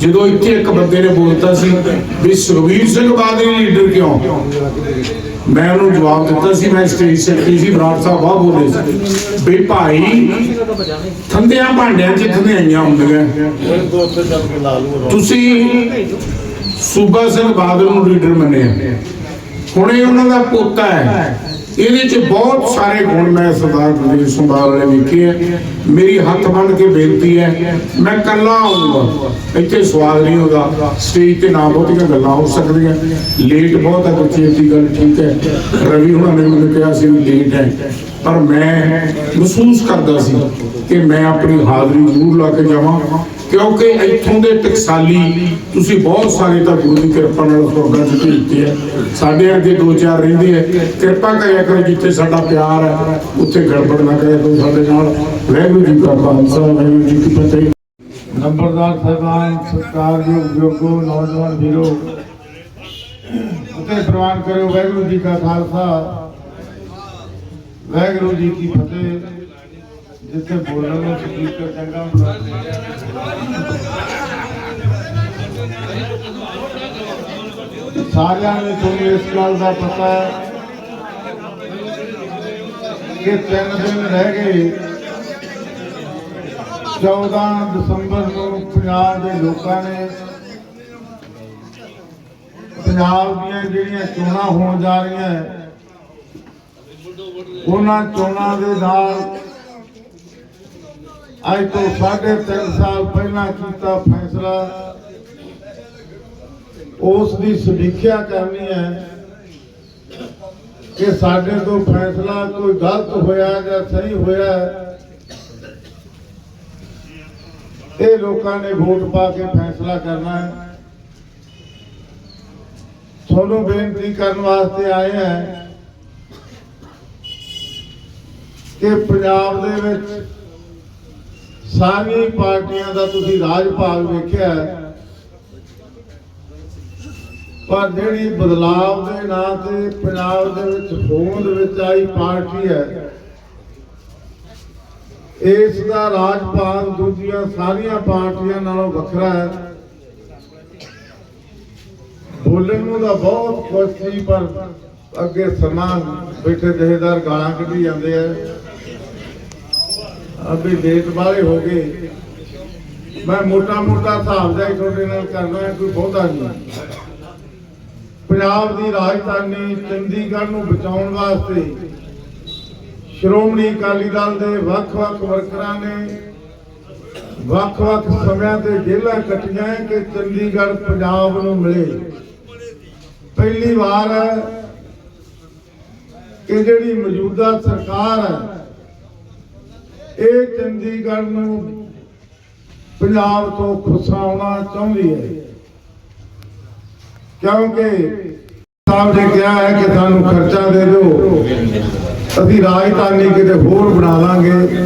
ਜਦੋਂ ਇੱਥੇ ਇੱਕ ਬੰਦੇ ਨੇ ਬੋਲਤਾ ਸੀ, ਵੀ ਸੁਖਬੀਰ ਸਿੰਘ ਬਾਦਲ ਲੀਡਰ ਕਿਉਂ? ਮੈਂ ਉਹਨੂੰ ਜਵਾਬ ਦਿੱਤਾ ਸੀ, ਮੈਂ ਸਟੇਜ ਸੈਕਟਰੀ ਸੀ, ਬਰਾੜ ਸਾਹਿਬ ਬਾਹ ਬੋਲੇ ਸੀ। ਵੀ ਭਾਈ, ਥੰਦਿਆਂ ਭਾਂਡਿਆਂ 'ਚ ਥੰਦਿਆਈਆਂ ਹੁੰਦੀਆਂ। ਤੁਸੀਂ ਸੂਬਾ ਸਿੰਘ ਬਾਦਲ ਨੂੰ ਲੀਡਰ ਮੰਨਿਆ। ਹੁਣ ਇਹ ਉਹਨਾਂ ਦਾ ਪੋਤਾ ਹੈ। ਇਹਦੇ 'ਚ ਬਹੁਤ ਸਾਰੇ ਗੁਣ ਮੈਂ ਸਰਦਾਰ ਗੁਰਦੀਪ ਸਿੰਘ ਬਾਦਲ ਵਾਲੇ ਵੇਖੇ ਹੈ। ਮੇਰੀ ਹੱਥ ਬੰਨ ਕੇ ਬੇਨਤੀ ਹੈ ਮੈਂ ਕੱਲਾ ਆਉਂਗਾ ਇੱਥੇ ਸਵਾਲ ਨਹੀਂ ਹੋਗਾ ਸਟੇਜ ਤੇ ਨਾ ਬਹੁਤੀਆਂ ਗੱਲਾਂ ਹੋ ਸਕਦੀਆਂ। ਲੇਟ ਬਹੁਤ ਹੈ ਗੁਰਚੇਤ ਦੀ ਗੱਲ ਠੀਕ ਹੈ। ਰਵੀ ਹੁਣਾਂ ਨੇ ਮੈਨੂੰ ਕਿਹਾ ਸੀ ਵੀ ਲੇਟ ਹੈ। ਪਰ ਮੈਂ ਮਹਿਸੂਸ ਕਰਦਾ ਸੀ ਕਿ ਮੈਂ ਆਪਣੀ ਹਾਜ਼ਰੀ ਜ਼ਰੂਰ ਲਾ ਕੇ ਜਾਵਾਂ। ਕਿਉਂਕਿ ਇੱਥੋਂ ਦੇ ਟਕਸਾਲੀ, ਤੁਸੀਂ ਬਹੁਤ ਸਾਰੇ ਤਾਂ ਗੁਰੂ ਦੀ ਕਿਰਪਾ ਨਾਲ ਸਵਰਗਾਂ 'ਚ ਭੇਜਦੇ ਆ। ਸਾਡੇ ਅੱਗੇ ਦੋ ਚਾਰ ਰਹਿੰਦੇ ਆ। ਕਿਰਪਾ ਕਰਿਆ ਕਰੋ ਜਿੱਥੇ ਸਾਡਾ ਪਿਆਰ ਹੈ ਉੱਥੇ ਗੜਬੜ ਨਾ ਕਰਿਆ ਕੋਈ ਸਾਡੇ ਨਾਲ। ਵਾਹਿਗੁਰੂ ਜੀ ਕਾ ਖਾਲਸਾ, ਵਾਹਿਗੁਰੂ ਜੀ ਕੀ ਫਤਿਹ। ਨੰਬਰਦਾਰ ਸਾਹਿਬਾਨ ਸਤਿਕਾਰਯੋਗ ਯੋਗੋ ਨੌਜਵਾਨ ਵੀਰੋ। ਅਤੇ ਪ੍ਰਵਾਨ ਕਰਿਓ, ਵਾਹਿਗੁਰੂ ਜੀ ਕਾ ਖਾਲਸਾ। ਵਾਹਿਗੁਰੂ ਜੀ ਕੀ ਫਤਿਹ। ਜਿੱਥੇ ਬੋਲਣ ਨੂੰ ਸਪੀਕਰ ਚੰਗਾ ਬਣਾਉਂਦੇ ਸਾਰਿਆਂ ਨੇ ਤੁਹਾਨੂੰ ਇਸ ਗੱਲ ਦਾ ਪਤਾ ਹੈ ਕਿ ਤਿੰਨ ਦਿਨ ਰਹਿ ਗਏ। 14 ਦਸੰਬਰ ਨੂੰ ਪੰਜਾਬ ਦੇ ਲੋਕਾਂ ਨੇ ਪੰਜਾਬ ਦੀਆਂ ਜਿਹੜੀਆਂ ਚੋਣਾਂ ਹੋਣ ਜਾ ਰਹੀਆਂ ਉਹਨਾਂ ਚੋਣਾਂ ਦੇ ਨਾਲ ਅੱਜ ਤੋਂ 3.5 ਸਾਲ ਪਹਿਲਾਂ ਕੀਤਾ ਫੈਸਲਾ। ਉਸ ਦੀ ਸਮੀਖਿਆ ਕਰਨੀ ਹੈ ਕਿ ਸਾਡੇ ਤੋਂ ਫੈਸਲਾ ਕੋਈ ਗਲਤ ਹੋਇਆ ਜਾਂ ਸਹੀ ਹੋਇਆ ਇਹ ਲੋਕਾਂ ਨੇ ਵੋਟ ਪਾ ਕੇ ਫੈਸਲਾ ਕਰਨਾ ਹੈ। ਤੁਹਾਨੂੰ ਬੇਨਤੀ ਕਰਨ ਵਾਸਤੇ ਆਏ ਹੈ ਕਿ ਪੰਜਾਬ ਦੇ ਵਿੱਚ ਸਾਰੀਆਂ ਪਾਰਟੀਆਂ ਦਾ ਤੁਸੀਂ ਰਾਜ ਭਾਗ ਵੇਖਿਆ ਹੈ। ਪਰ ਜਿਹੜੀ ਬਦਲਾਵ ਦੇ ਨਾਂ ਤੇ ਪੰਜਾਬ ਦੇ ਵਿੱਚ ਹੋਂਦ ਵਿੱਚ ਆਈ ਪਾਰਟੀ ਹੈ, ਇਸ ਦਾ ਰਾਜਪਾਲ ਦੂਜੀਆਂ ਸਾਰੀਆਂ ਪਾਰਟੀਆਂ ਨਾਲੋਂ ਵੱਖਰਾ ਹੈ। ਬੋਲਣ ਨੂੰ ਤਾਂ ਬਹੁਤ ਕੁਝ ਸੀ, ਪਰ ਅੱਗੇ ਸਮਾਂ ਬੈਠੇ ਜਹੇਦਾਰ ਗਾਲਾਂ ਕੱਢੀ ਜਾਂਦੇ ਆ। ਅਭੀ ਲੇਟ ਵਾਲੇ ਹੋ ਗਏ। ਮੈਂ ਮੋਟਾ ਮੋਟਾ ਹਿਸਾਬ ਦਾ ਹੀ ਤੁਹਾਡੇ ਨਾਲ ਕਰਨਾ ਕੋਈ ਬਹੁਤਾ ਨਹੀਂ। ਪੰਜਾਬ ਦੀ ਰਾਜਧਾਨੀ ਚੰਡੀਗੜ੍ਹ ਨੂੰ ਬਚਾਉਣ ਵਾਸਤੇ ਸ਼੍ਰੋਮਣੀ ਅਕਾਲੀ ਦਲ ਦੇ ਵੱਖ-ਵੱਖ ਵਰਕਰਾਂ ਨੇ ਵੱਖ-ਵੱਖ ਸਮਿਆਂ ਤੇ ਜੇਲ੍ਹਾਂ ਕੱਟੀਆਂ ਕਿ ਚੰਡੀਗੜ੍ਹ ਪੰਜਾਬ ਨੂੰ ਮਿਲੇ। ਪਹਿਲੀ ਵਾਰ ਹੈ ਕਿ ਜਿਹੜੀ ਮੌਜੂਦਾ ਸਰਕਾਰ ਹੈ, ਇਹ ਚੰਡੀਗੜ੍ਹ ਨੂੰ ਪੰਜਾਬ ਤੋਂ ਖੁਸਾਉਣਾ ਚਾਹੁੰਦੀ ਹੈ। ਕਿਉਂਕਿ ਸਾਹਿਬ ਨੇ ਕਿਹਾ ਹੈ ਕਿ ਸਾਨੂੰ ਖਰਚਾ ਦੇ ਦਿਓ। ਅਸੀਂ ਰਾਜਧਾਨੀ ਕਿਤੇ ਹੋਰ ਬਣਾ ਲਾਂਗੇ।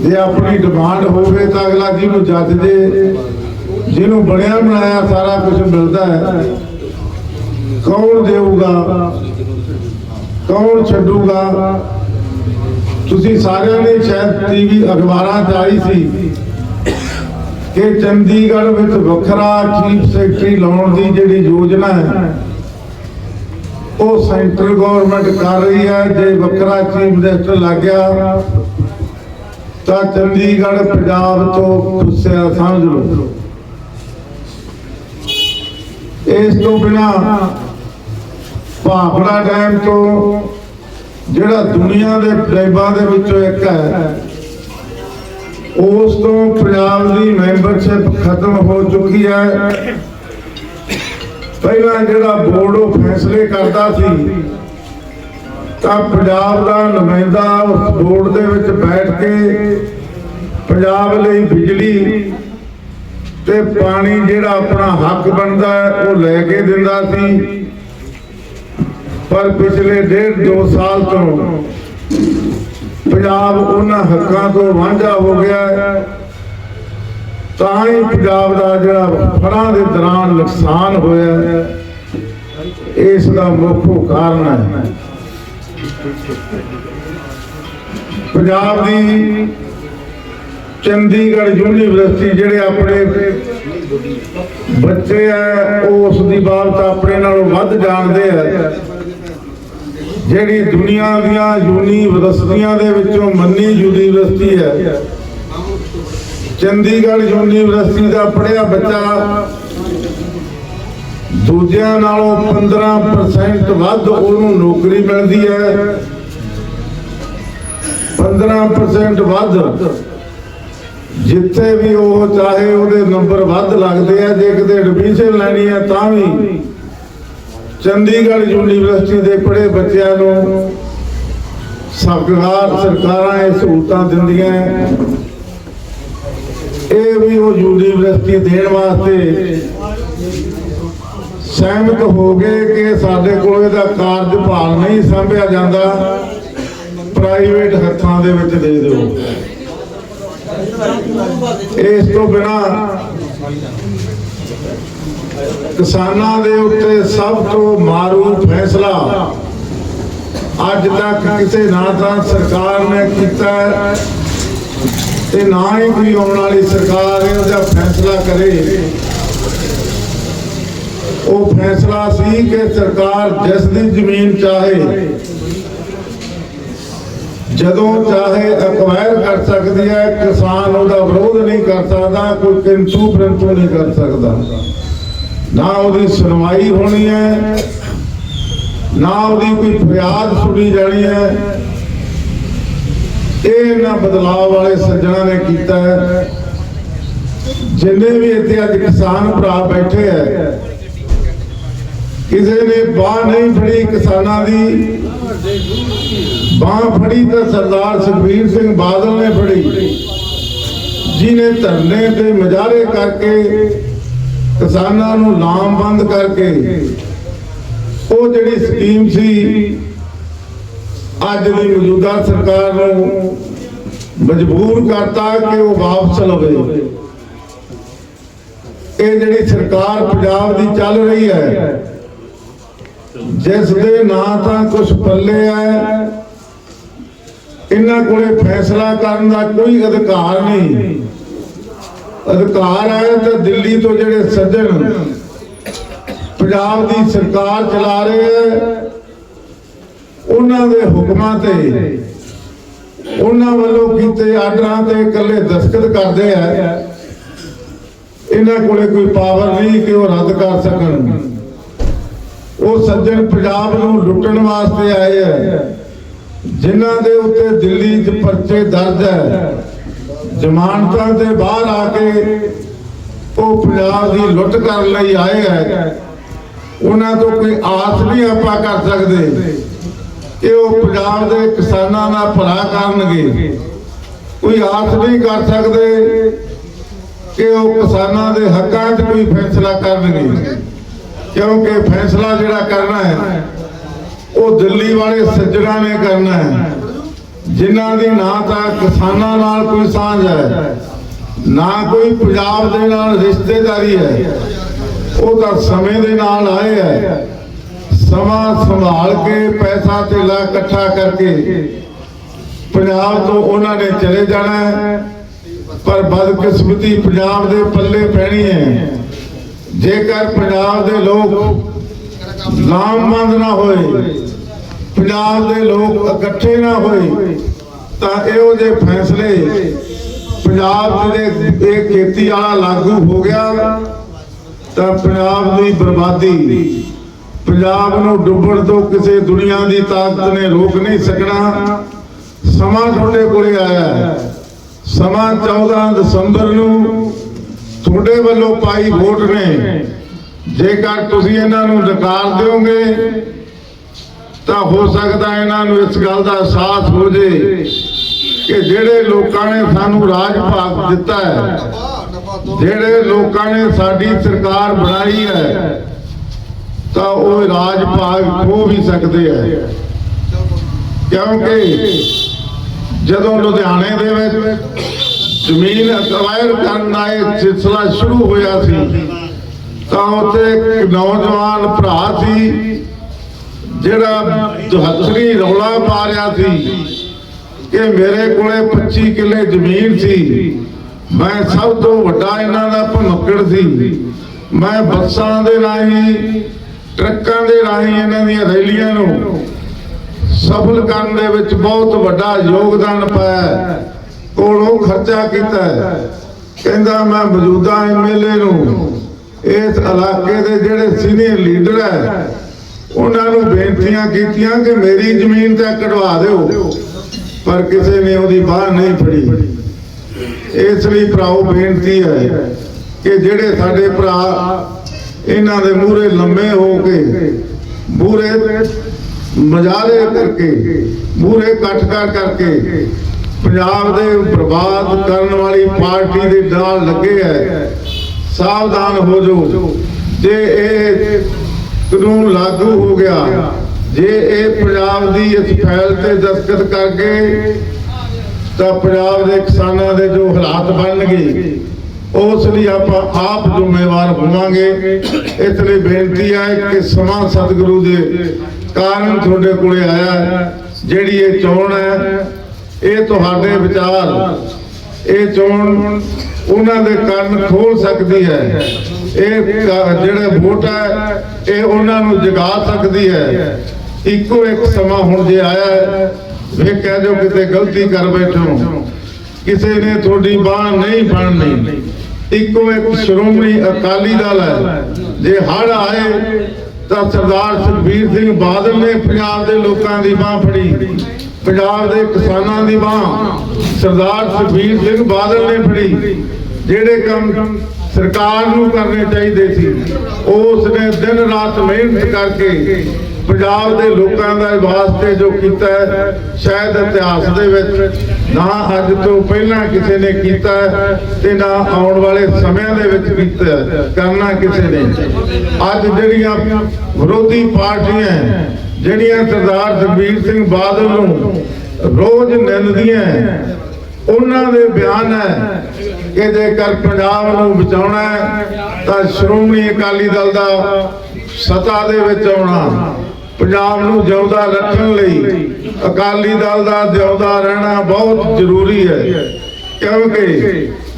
ਜੇ ਆਪਣੀ ਡਿਮਾਂਡ ਹੋਵੇ ਤਾਂ ਅਗਲਾ ਜਿਹਨੂੰ ਜੱਜ ਦੇ, ਜਿਹਨੂੰ ਬਣਿਆ ਬਣਾਇਆ ਸਾਰਾ ਕੁਝ ਮਿਲਦਾ ਹੈ। ਕੌਣ ਦੇਊਗਾ? ਕੌਣ ਛੱਡੂਗਾ? ਤੁਸੀਂ ਸਾਰਿਆਂ ਨੇ ਸ਼ਾਇਦ ਟੀਵੀ ਅਖਬਾਰਾਂ 'ਚ ਆਈ ਸੀ। ਕਿ ਚੰਡੀਗੜ੍ਹ ਵਿੱਚ ਵੱਖਰਾ ਚੀਫ ਸੈਕਟਰੀ ਲਾਉਣ ਦੀ ਜਿਹੜੀ ਯੋਜਨਾ ਹੈ, ਉਹ ਸੈਂਟਰ ਗਵਰਨਮੈਂਟ ਕਰ ਰਹੀ ਹੈ, ਜੇ ਵੱਖਰਾ ਚੀਫ ਮਿਨਿਸਟਰ ਲੱਗ ਗਿਆ, ਤਾਂ ਚੰਡੀਗੜ੍ਹ ਪੰਜਾਬ ਤੋਂ ਖੁੱਸਿਆ ਸਮਝ ਲਓ। ਇਸ ਤੋਂ ਬਿਨਾ ਭਾਖੜਾ ਡੈਮ ਤੋਂ ਜਿਹੜਾ ਦੁਨੀਆ ਦੇ ਡੈਮਾਂ ਦੇ ਵਿੱਚੋਂ ਇੱਕ ਹੈ ਉਸ ਤੋਂ ਪੰਜਾਬ ਦੀ ਮੈਂਬਰਸ਼ਿਪ ਖਤਮ ਹੋ ਚੁੱਕੀ ਹੈ। ਪਹਿਲਾਂ ਜਿਹੜਾ ਬੋਰਡ ਉਹ ਫੈਸਲੇ ਕਰਦਾ ਸੀ, ਤਾਂ ਪੰਜਾਬ ਦਾ ਨੁਮਾਇੰਦਾ ਉਸ ਬੋਰਡ ਦੇ ਵਿੱਚ ਬੈਠ ਕੇ ਪੰਜਾਬ ਲਈ ਬਿਜਲੀ ਤੇ ਪਾਣੀ ਜਿਹੜਾ ਆਪਣਾ ਹੱਕ ਬਣਦਾ ਹੈ, ਉਹ ਲੈ ਕੇ ਦਿੰਦਾ ਸੀ। ਪਰ ਪਿਛਲੇ ਡੇਢ ਦੋ ਸਾਲ ਤੋਂ ਪੰਜਾਬ ਉਹਨਾਂ ਹੱਕਾਂ ਤੋਂ ਵਾਂਝਾ ਹੋ ਗਿਆ ਹੈ, ਤਾਂ ਹੀ ਪੰਜਾਬ ਦਾ ਜਿਹੜਾ ਫੜਾਂ ਦੇ ਦੌਰਾਨ ਨੁਕਸਾਨ ਹੋਇਆ ਹੈ, ਇਸ ਦਾ ਮੁੱਖ ਕਾਰਨ ਹੈ। ਪੰਜਾਬ ਦੀ ਚੰਡੀਗੜ੍ਹ ਯੂਨੀਵਰਸਿਟੀ ਜਿਹੜੇ ਆਪਣੇ ਬੱਚੇ ਆ ਉਹ ਉਸ ਦੀ ਬਾਬਤ ਆਪਣੇ ਨਾਲੋਂ ਵੱਧ ਜਾਣਦੇ ਆ ਜਿਹੜੀ ਦੁਨੀਆ ਦੀਆਂ ਯੂਨੀਵਰਸਿਟੀਆਂ ਦੇ ਵਿੱਚੋਂ ਮੰਨੀ ਯੂਨੀਵਰਸਿਟੀ ਹੈ। ਚੰਡੀਗੜ੍ਹ ਯੂਨੀਵਰਸਿਟੀ ਦਾ ਪੜ੍ਹਿਆ ਬੱਚਾ ਦੂਜਿਆਂ ਨਾਲੋਂ 15% ਵੱਧ ਉਹਨੂੰ ਨੌਕਰੀ ਮਿਲਦੀ ਹੈ। 15% ਵੱਧ ਜਿੱਥੇ ਵੀ ਉਹ ਚਾਹੇ ਉਹਦੇ ਨੰਬਰ ਵੱਧ ਲੱਗਦੇ ਆ, ਜੇ ਕਿਤੇ ਐਡਮਿਸ਼ਨ ਲੈਣੀ ਹੈ ਤਾਂ ਵੀ ਚੰਡੀਗੜ੍ਹ ਯੂਨੀਵਰਸਿਟੀ ਦੇ ਪੜ੍ਹੇ ਬੱਚਿਆਂ ਨੂੰ ਸਰਕਾਰ, ਸਰਕਾਰਾਂ ਇਹ ਸਹੂਲਤਾਂ ਦਿੰਦੀਆਂ ਇਹ ਵੀ ਉਹ ਯੂਨੀਵਰਸਿਟੀ ਦੇਣ ਵਾਸਤੇ ਸਹਿਮਤ ਹੋ ਗਏ ਕਿ ਸਾਡੇ ਕੋਲ ਇਹਦਾ ਕਾਰਜਭਾਰ ਨਹੀਂ ਸੰਭਿਆ ਜਾਂਦਾ। ਪ੍ਰਾਈਵੇਟ ਹੱਥਾਂ ਦੇ ਵਿੱਚ ਦੇ ਦਿਓ। ਇਸ ਤੋਂ ਬਿਨਾ ਕਿਸਾਨਾਂ ਦੇ ਉੱਤੇ ਸਭ ਤੋਂ ਮਾਰੂ ਫੈਸਲਾ ਅੱਜ ਤੱਕ ਕਿਸੇ ਨਾ ਤਾਂ ਸਰਕਾਰ ਨੇ ਕੀਤਾ ਤੇ ਨਾ ਹੀ ਕੋਈ ਆਉਣ ਵਾਲੀ ਸਰਕਾਰ ਇਹਦਾ ਫੈਸਲਾ ਕਰੇ। ਉਹ ਫੈਸਲਾ ਸੀ ਕਿ ਸਰਕਾਰ ਜਿਸ ਦੀ ਜ਼ਮੀਨ ਚਾਹੇ, ਜਦੋਂ ਚਾਹੇ ਅਕਵਾਇਰ ਕਰ ਸਕਦੀ ਹੈ, ਕਿਸਾਨ ਉਹਦਾ ਵਿਰੋਧ ਨਹੀਂ ਕਰ ਸਕਦਾ, ਕੋਈ ਕਿੰਤੂ ਪ੍ਰੰਤੂ ਨਹੀਂ ਕਰ ਸਕਦਾ। ਨਾ ਉਹਦੀ ਸੁਣਵਾਈ ਹੋਣੀ ਹੈ, ਨਾ ਉਹਦੀ ਕੋਈ ਫਰਿਆਦ ਸੁਣੀ ਜਾਣੀ ਹੈ। ਇਹ ਇਹਨਾਂ ਬਦਲਾਅ ਵਾਲੇ ਸੱਜਣਾ ਨੇ ਕੀਤਾ ਹੈ। ਜਿੰਨੇ ਵੀ ਇੱਥੇ ਅੱਜ ਕਿਸਾਨ ਭਰਾ ਬੈਠੇ ਹੈ, ਕਿਸੇ ਨੇ ਬਾਹ ਨਹੀਂ ਫੜੀ ਕਿਸਾਨਾਂ ਦੀ, ਬਾਹ ਫੜੀ ਤਾਂ ਸਰਦਾਰ ਸੁਖਬੀਰ ਸਿੰਘ ਬਾਦਲ ਨੇ ਫੜੀ ਜਿਨੇ ਧਰਨੇ ਤੇ ਮਜਾਰੇ ਕਰਕੇ ਕਿਸਾਨਾਂ ਨੂੰ ਲਾਮਬੰਦ ਕਰਕੇ ਉਹ ਜਿਹੜੀ ਸਕੀਮ ਸੀ, ਅੱਜ ਦੀ ਮੌਜੂਦਾ ਸਰਕਾਰ ਨੂੰ ਮਜਬੂਰ ਕਰਤਾ ਕਿ ਉਹ ਵਾਪਸ ਲਵੇ। ਇਹ ਜਿਹੜੀ ਸਰਕਾਰ ਪੰਜਾਬ ਦੀ ਚੱਲ ਰਹੀ ਹੈ, ਜਿਸ ਦੇ ਨਾ ਤਾਂ ਕੁਝ ਪੱਲੇ ਹੈ ਇਹਨਾਂ ਕੋਲੇ ਫੈਸਲਾ ਕਰਨ ਦਾ ਕੋਈ ਅਧਿਕਾਰ ਨਹੀਂ। ਅਧਿਕਾਰ ਹੈ ਤਾਂ ਦਿੱਲੀ ਤੋਂ ਜਿਹੜੇ ਸੱਜਣ ਪੰਜਾਬ ਦੀ ਸਰਕਾਰ ਚਲਾ ਰਹੇ ਹੈ ਉਹਨਾਂ ਦੇ ਹੁਕਮਾਂ ਤੇ, ਉਹਨਾਂ ਵੱਲੋਂ ਕੀਤੇ ਆਰਡਰਾਂ ਤੇ ਇਕੱਲੇ ਦਸਤਖਤ ਕਰਦੇ ਆ। ਇਹਨਾਂ ਕੋਲੇ ਕੋਈ ਪਾਵਰ ਨਹੀਂ ਕਿ ਉਹ ਰੱਦ ਕਰ ਸਕਣ। ਉਹ ਸੱਜਣ ਪੰਜਾਬ ਨੂੰ ਲੁੱਟਣ ਵਾਸਤੇ ਆਏ ਆ। ਜਿਨ੍ਹਾਂ ਦੇ ਉੱਤੇ ਦਿੱਲੀ 'ਚ ਪਰਚੇ ਦਰਜ ਹੈ ਜ਼ਮਾਨਤਾਂ ਤੇ ਬਾਹਰ ਆ ਕੇ ਉਹ ਪੰਜਾਬ ਦੀ ਲੁੱਟ ਕਰਨ ਲਈ ਆਏ ਹੈ। ਉਹਨਾਂ ਤੋਂ ਕੋਈ ਆਸ ਨਹੀਂ ਆਪਾਂ ਕਰ ਸਕਦੇ ਕਿ ਉਹ ਪੰਜਾਬ ਦੇ ਕਿਸਾਨਾਂ ਦਾ ਭਲਾ ਕਰਨਗੇ। ਕੋਈ ਆਸ ਨਹੀਂ ਕਰ ਸਕਦੇ ਕਿ ਉਹ ਕਿਸਾਨਾਂ ਦੇ ਹੱਕਾਂ 'ਚ ਕੋਈ ਫੈਸਲਾ ਕਰਨਗੇ। ਕਿਉਂਕਿ ਫੈਸਲਾ ਜਿਹੜਾ ਕਰਨਾ ਹੈ ਉਹ ਦਿੱਲੀ ਵਾਲੇ ਸੱਜਣਾ ਨੇ ਕਰਨਾ ਹੈ। ਜਿਨ੍ਹਾਂ ਦੀ ਨਾ ਤਾਂ ਕਿਸਾਨਾਂ ਨਾਲ ਕੋਈ ਸਾਂਝ ਹੈ, ਨਾ ਕੋਈ ਪੰਜਾਬ ਦੇ ਨਾਲ ਰਿਸ਼ਤੇਦਾਰੀ ਹੈ। ਉਹ ਤਾਂ ਸਮੇਂ ਦੇ ਨਾਲ ਆਏ ਹੈ। ਸਮਾਂ ਸੰਭਾਲ ਕੇ ਪੈਸਾ ਧੇਲਾ ਇਕੱਠਾ ਕਰਕੇ ਪੰਜਾਬ ਤੋਂ ਉਹਨਾਂ ਨੇ ਚਲੇ ਜਾਣਾ ਹੈ। ਪਰ ਬਦਕਿਸਮਤੀ ਪੰਜਾਬ ਦੇ ਪੱਲੇ ਪੈਣੀ ਹੈ। ਜੇਕਰ ਪੰਜਾਬ ਦੇ ਲੋਕ ਲਾਮਬੰਦ ਨਾ ਹੋਏ ਪੰਜਾਬ ਦੇ ਲੋਕ ਇਕੱਠੇ ਨਾ ਹੋਏ, ਤਾਂ ਇਹੋ ਜਿਹੇ ਫੈਸਲੇ ਪੰਜਾਬ ਦੇ ਇਹ ਖੇਤੀ ਵਾਲਾ ਲਾਗੂ ਹੋ ਗਿਆ, ਤਾਂ ਪੰਜਾਬ ਦੀ ਬਰਬਾਦੀ, ਪੰਜਾਬ ਨੂੰ ਡੁੱਬਣ ਤੋਂ ਕਿਸੇ ਦੁਨੀਆ ਦੀ ਤਾਕਤ ਨੇ ਰੋਕ ਨਹੀਂ ਸਕਣਾ। ਸਮਾਂ ਤੁਹਾਡੇ ਕੋਲੇ ਆਇਆ ਸਮਾਂ 14 ਦਸੰਬਰ ਨੂੰ ਤੁਹਾਡੇ ਵੱਲੋਂ ਪਾਈ ਵੋਟ ਨੇ। ਜੇਕਰ ਤੁਸੀਂ ਇਹਨਾਂ ਨੂੰ ਨਕਾਰ ਦਿਓਗੇ ਤਾਂ ਹੋ ਸਕਦਾ ਇਹਨਾਂ ਨੂੰ ਇਸ ਗੱਲ ਦਾ ਅਹਿਸਾਸ ਹੋ ਜੇ ਕਿ ਜਿਹੜੇ ਲੋਕਾਂ ਨੇ ਸਾਨੂੰ ਰਾਜ ਭਾਗ ਦਿੱਤਾ ਹੈ, ਜਿਹੜੇ ਲੋਕਾਂ ਨੇ ਸਾਡੀ ਸਰਕਾਰ ਬਣਾਈ ਹੈ, ਤਾਂ ਉਹ ਰਾਜ ਭਾਗ ਖੋ ਵੀ ਸਕਦੇ ਹੈ। ਕਿਉਂਕਿ ਜਦੋਂ ਲੁਧਿਆਣੇ ਦੇ ਵਿੱਚ ਜ਼ਮੀਨ ਅਕਵਾਇਰ ਕਰਨ ਦਾ ਇਹ ਸਿਲਸਿਲਾ ਸ਼ੁਰੂ ਹੋਇਆ ਸੀ, ਤਾਂ ਉੱਥੇ ਇੱਕ ਨੌਜਵਾਨ ਭਰਾ ਸੀ ਜਿਹੜਾ ਦੁਹੱਥੜੀ ਰੌਲਾ ਪਾ ਰਿਹਾ ਸੀ ਕਿ ਮੇਰੇ ਕੋਲੇ 25 ਕਿੱਲੇ ਜ਼ਮੀਨ ਸੀ। ਮੈਂ ਸਭ ਤੋਂ ਵੱਡਾ ਇਹਨਾਂ ਦਾ ਭਨੁੱਕੜ ਸੀ। ਮੈਂ ਬੱਸਾਂ ਦੇ ਰਾਹੀਂ, ਟਰੱਕਾਂ ਦੇ ਰਾਹੀਂ ਇਹਨਾਂ ਦੀਆਂ ਰੈਲੀਆਂ ਨੂੰ ਸਫਲ ਕਰਨ ਦੇ ਵਿੱਚ ਬਹੁਤ ਵੱਡਾ ਯੋਗਦਾਨ ਪਾਇਆ ਕੋਲੋਂ ਖਰਚਾ ਕੀਤਾ ਕਹਿੰਦਾ ਮੈਂ ਮੌਜੂਦਾ ਐਮਐਲਏ ਨੂੰ ਇਸ ਇਲਾਕੇ ਦੇ ਜਿਹੜੇ ਸੀਨੀਅਰ ਲੀਡਰ ਹੈ ਉਹਨਾਂ ਨੂੰ ਬੇਨਤੀਆਂ ਕੀਤੀਆਂ ਕਿ ਮੇਰੀ ਜ਼ਮੀਨ ਤਾਂ ਕਢਵਾ ਦਿਓ, ਪਰ ਕਿਸੇ ਨੇ ਉਹਦੀ ਬਾਹ ਨਹੀਂ ਫੜੀ। ਇਸ ਲਈ ਭਰਾਓ, ਬੇਨਤੀ ਹੈ ਕਿ ਜਿਹੜੇ ਸਾਡੇ ਭਰਾ ਇਹਨਾਂ ਦੇ ਮੂਹਰੇ ਲੰਮੇ ਹੋ ਕੇ, ਮੂਹਰੇ ਮਜਾਰੇ ਕਰਕੇ, ਮੂਹਰੇ ਇਕੱਠ ਕਰ ਕਰਕੇ ਪੰਜਾਬ ਦੇ ਬਰਬਾਦ ਕਰਨ ਵਾਲੀ ਪਾਰਟੀ ਦੇ ਨਾਲ ਲੱਗੇ ਹੈ, ਸਾਵਧਾਨ ਹੋ ਜਾਓ। ਜੇ ਇਹ ਕਾਨੂੰਨ ਲਾਗੂ ਹੋ ਗਿਆ। ਜੇ ਇਹ ਪੰਜਾਬ ਦੀ ਇਸ ਫਾਈਲ ਤੇ ਦਸਤਖਤ ਕਰਕੇ, ਤਾਂ ਪੰਜਾਬ ਦੇ ਕਿਸਾਨਾਂ ਦੇ ਜੋ ਹਾਲਾਤ ਬਣਨਗੇ, ਉਸ ਲਈ ਆਪਾਂ ਆਪ ਜ਼ਿੰਮੇਵਾਰ ਹੋਵਾਂਗੇ। ਇਸ ਲਈ ਬੇਨਤੀ ਹੈ ਕਿ ਸਮਾਂ ਸਤਿਗੁਰੂ ਦੇ ਕਾਰਨ ਤੁਹਾਡੇ ਕੋਲੇ ਆਇਆ ਜਿਹੜੀ ਇਹ ਚੋਣ ਹੈ, ਇਹ ਤੁਹਾਡੇ ਵਿਚਾਰ ਇਹ ਚੋਣ ਉਹਨਾਂ ਦੇ ਕੰਨ ਖੋਲ ਸਕਦੀ ਹੈ। ਇਹ ਕ- ਵੋਟ ਹੈ, ਇਹ ਉਹਨਾਂ ਨੂੰ ਜਗਾ ਸਕਦੀ ਹੈ। ਇੱਕੋ ਇੱਕ ਸਮਾਂ ਹੁਣ ਜੇ ਆਇਆ ਹੈ ਵੇਖਿਆ ਜੋ ਕਿਤੇ ਗਲਤੀ ਕਰ ਬੈਠੋ ਕਿਸੇ ਨੇ ਤੁਹਾਡੀ ਬਾਹ ਨਹੀਂ ਫੜਨੀ। ਇੱਕੋ ਇੱਕ ਸ਼੍ਰੋਮਣੀ ਅਕਾਲੀ ਦਲ ਹੈ। ਜੇ ਹੜ ਆਏ, ਤਾਂ ਸਰਦਾਰ ਸੁਖਬੀਰ ਸਿੰਘ ਬਾਦਲ ਨੇ ਪੰਜਾਬ ਦੇ ਲੋਕਾਂ ਦੀ ਬਾਹ ਫੜੀ। ਪੰਜਾਬ ਦੇ ਕਿਸਾਨਾਂ ਦੀ ਬਾਹ ਸਰਦਾਰ ਸੁਖਬੀਰ ਸਿੰਘ ਬਾਦਲ ਨੇ ਫੜੀ, ਜਿਹੜੇ ਕੰਮ ਸਰਕਾਰ ਨੂੰ ਕਰਨੇ ਚਾਹੀਦੇ ਸੀ ਉਸ ਨੇ ਦਿਨ ਰਾਤ ਮਿਹਨਤ ਕਰਕੇ ਪੰਜਾਬ ਦੇ ਲੋਕਾਂ ਦਾ ਵਾਸਤੇ ਜੋ ਕੀਤਾ ਸ਼ਾਇਦ ਇਤਿਹਾਸ ਦੇ ਵਿੱਚ, ਨਾ ਅੱਜ ਤੋਂ ਪਹਿਲਾਂ ਕਿਸੇ ਨੇ ਕੀਤਾ ਤੇ ਨਾ ਆਉਣ ਵਾਲੇ ਸਮਿਆਂ ਦੇ ਵਿੱਚ ਕੀਤਾ ਕਰਨਾ ਕਿਸੇ ਨੇ। ਅੱਜ ਜਿਹੜੀਆਂ ਵਿਰੋਧੀ ਪਾਰਟੀਆਂ ਜਿਹੜੀਆਂ ਸਰਦਾਰ ਜਗਬੀਰ ਸਿੰਘ ਬਾਦਲ ਨੂੰ ਰੋਜ਼ ਨਿੰਦਦੀਆਂ ਉਹਨਾਂ ਦੇ ਬਿਆਨ ਹੈ ਕਿ ਜੇਕਰ ਪੰਜਾਬ ਨੂੰ ਬਚਾਉਣਾ ਤਾਂ ਸ਼੍ਰੋਮਣੀ ਅਕਾਲੀ ਦਲ ਦਾ ਸਤਾ ਦੇ ਵਿੱਚ ਆਉਣਾ, ਪੰਜਾਬ ਨੂੰ ਜਿਉਂਦਾ ਰੱਖਣ ਲਈ ਅਕਾਲੀ ਦਲ ਦਾ ਜਿਉਂਦਾ ਰਹਿਣਾ ਬਹੁਤ ਜ਼ਰੂਰੀ ਹੈ। ਕਿਉਂਕਿ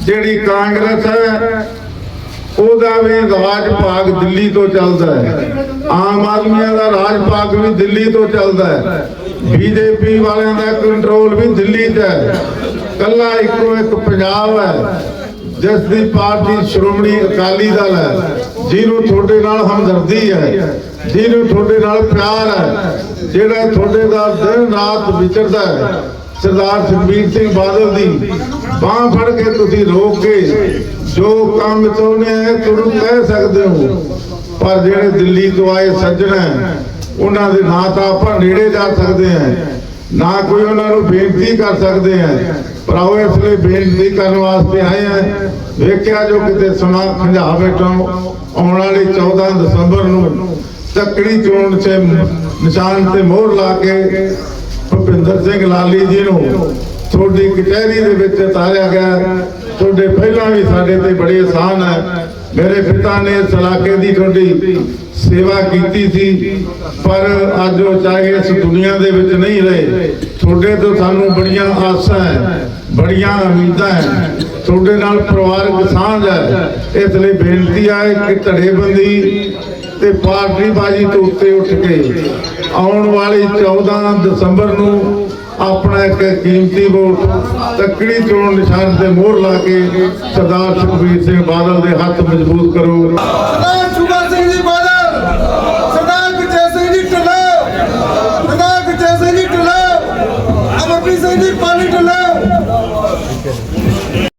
ਜਿਹੜੀ ਕਾਂਗਰਸ ਹੈ ਉਹਦਾ ਵੀ ਰਾਜ ਭਾਗ ਦਿੱਲੀ ਤੋਂ ਚੱਲਦਾ ਹੈ। ਆਮ ਆਦਮੀਆਂ ਦਾ ਰਾਜ ਭਾਗ ਵੀ ਦਿੱਲੀ ਤੋਂ ਚੱਲਦਾ ਹੈ। ਬੀਜੇਪੀ ਵਾਲਿਆਂ ਦਾ ਕੰਟਰੋਲ ਵੀ ਦਿੱਲੀ 'ਚ ਹੈ। ਕੱਲਾ ਇੱਕੋ ਇੱਕ ਪੰਜਾਬ ਹੈ। ਜਿਸ ਦੀ ਪਾਰਟੀ ਸ਼੍ਰੋਮਣੀ ਅਕਾਲੀ ਦਲ ਹੈ। ਜਿਹਨੂੰ ਤੁਹਾਡੇ ਨਾਲ ਹਮਦਰਦੀ ਹੈ। ਜਿਹਨੂੰ ਤੁਹਾਡੇ ਨਾਲ ਪਿਆਰ ਹੈ। ਜਿਹੜਾ ਤੁਹਾਡੇ ਦਾ ਦਿਨ ਰਾਤ ਵਿਚਰਦਾ ਹੈ। ਸਰਦਾਰ ਸੁਖਬੀਰ ਸਿੰਘ ਬਾਦਲ ਦੀ ਬਾਹ ਫੜ ਕੇ ਤੁਸੀਂ ਰੋਕ ਕੇ ਜੋ ਕੰਮ ਚਾਹੁੰਦੇ ਹੈ ਤੁਹਾਨੂੰ ਕਹਿ ਸਕਦੇ ਹੋ। ਪਰ ਜਿਹੜੇ ਦਿੱਲੀ ਤੋਂ ਆਏ ਸੱਜਣ ਹੈ, ਉਹਨਾਂ ਦੇ ਨਾਂ ਤਾਂ ਆਪਾਂ ਨੇੜੇ ਜਾ ਸਕਦੇ ਹਾਂ। ਨਾ ਕੋਈ ਉਹਨਾਂ ਨੂੰ ਬੇਨਤੀ ਕਰ ਸਕਦੇ ਹਾਂ। ਪਰ ਇਸ ਲਈ ਬੇਨਤੀ ਕਰਨ ਵਾਸਤੇ ਆਏ ਹਾਂ। ਵੇਖਿਆ ਜੋ ਕਿਤੇ ਸਮਾਂ ਖੰਝਾ ਬੈਠੋ ਆਉਣ ਵਾਲੇ 14 ਦਸੰਬਰ ਨੂੰ ਤੱਕੜੀ ਚੋਣ 'ਚ ਨਿਸ਼ਾਨ ਤੇ ਮੋਹਰ ਲਾ ਕੇ ਭੁਪਿੰਦਰ ਸਿੰਘ ਲਾਲੀ ਜੀ ਨੂੰ ਤੁਹਾਡੀ ਕਚਹਿਰੀ ਦੇ ਵਿੱਚ ਉਤਾਰਿਆ ਗਿਆ। ਤੁਹਾਡੇ ਪਹਿਲਾਂ ਵੀ ਸਾਡੇ ਤੇ ਬੜੇ ਆਸਾਨ ਹੈ। ਮੇਰੇ ਪਿਤਾ ਨੇ ਇਸ ਦੀ ਤੁਹਾਡੀ ਸੇਵਾ ਕੀਤੀ ਸੀ, ਪਰ ਅੱਜ ਉਹ ਚਾਹੇ ਇਸ ਦੁਨੀਆ ਦੇ ਵਿੱਚ ਨਹੀਂ ਰਹੇ, ਤੁਹਾਡੇ ਤੋਂ ਸਾਨੂੰ ਬੜੀਆਂ ਆਸਾਂ ਹੈ, ਬੜੀਆਂ ਉਮੀਦਾਂ ਹੈ। ਤੁਹਾਡੇ ਨਾਲ ਪਰਿਵਾਰਕ ਸਾਂਝ ਹੈ। ਇਸ ਲਈ ਬੇਨਤੀ ਹੈ ਕਿ ਧੜੇਬੰਦੀ ਤੇ ਪਾਰਟੀ ਤੋਂ ਉੱਤੇ ਉੱਠ ਕੇ ਆਉਣ ਵਾਲੀ 14 ਦਸੰਬਰ ਨੂੰ ਆਪਣਾ ਇੱਕ ਕੀਮਤੀ ਵੋਟ ਤੱਕੜੀ ਚੋਣ ਨਿਸ਼ਾਨ ਤੇ ਮੋਹਰ ਲਾ ਕੇ ਸਰਦਾਰ ਸੁਖਬੀਰ ਸਿੰਘ ਬਾਦਲ ਦੇ ਹੱਥ ਮਜ਼ਬੂਤ ਕਰੋ।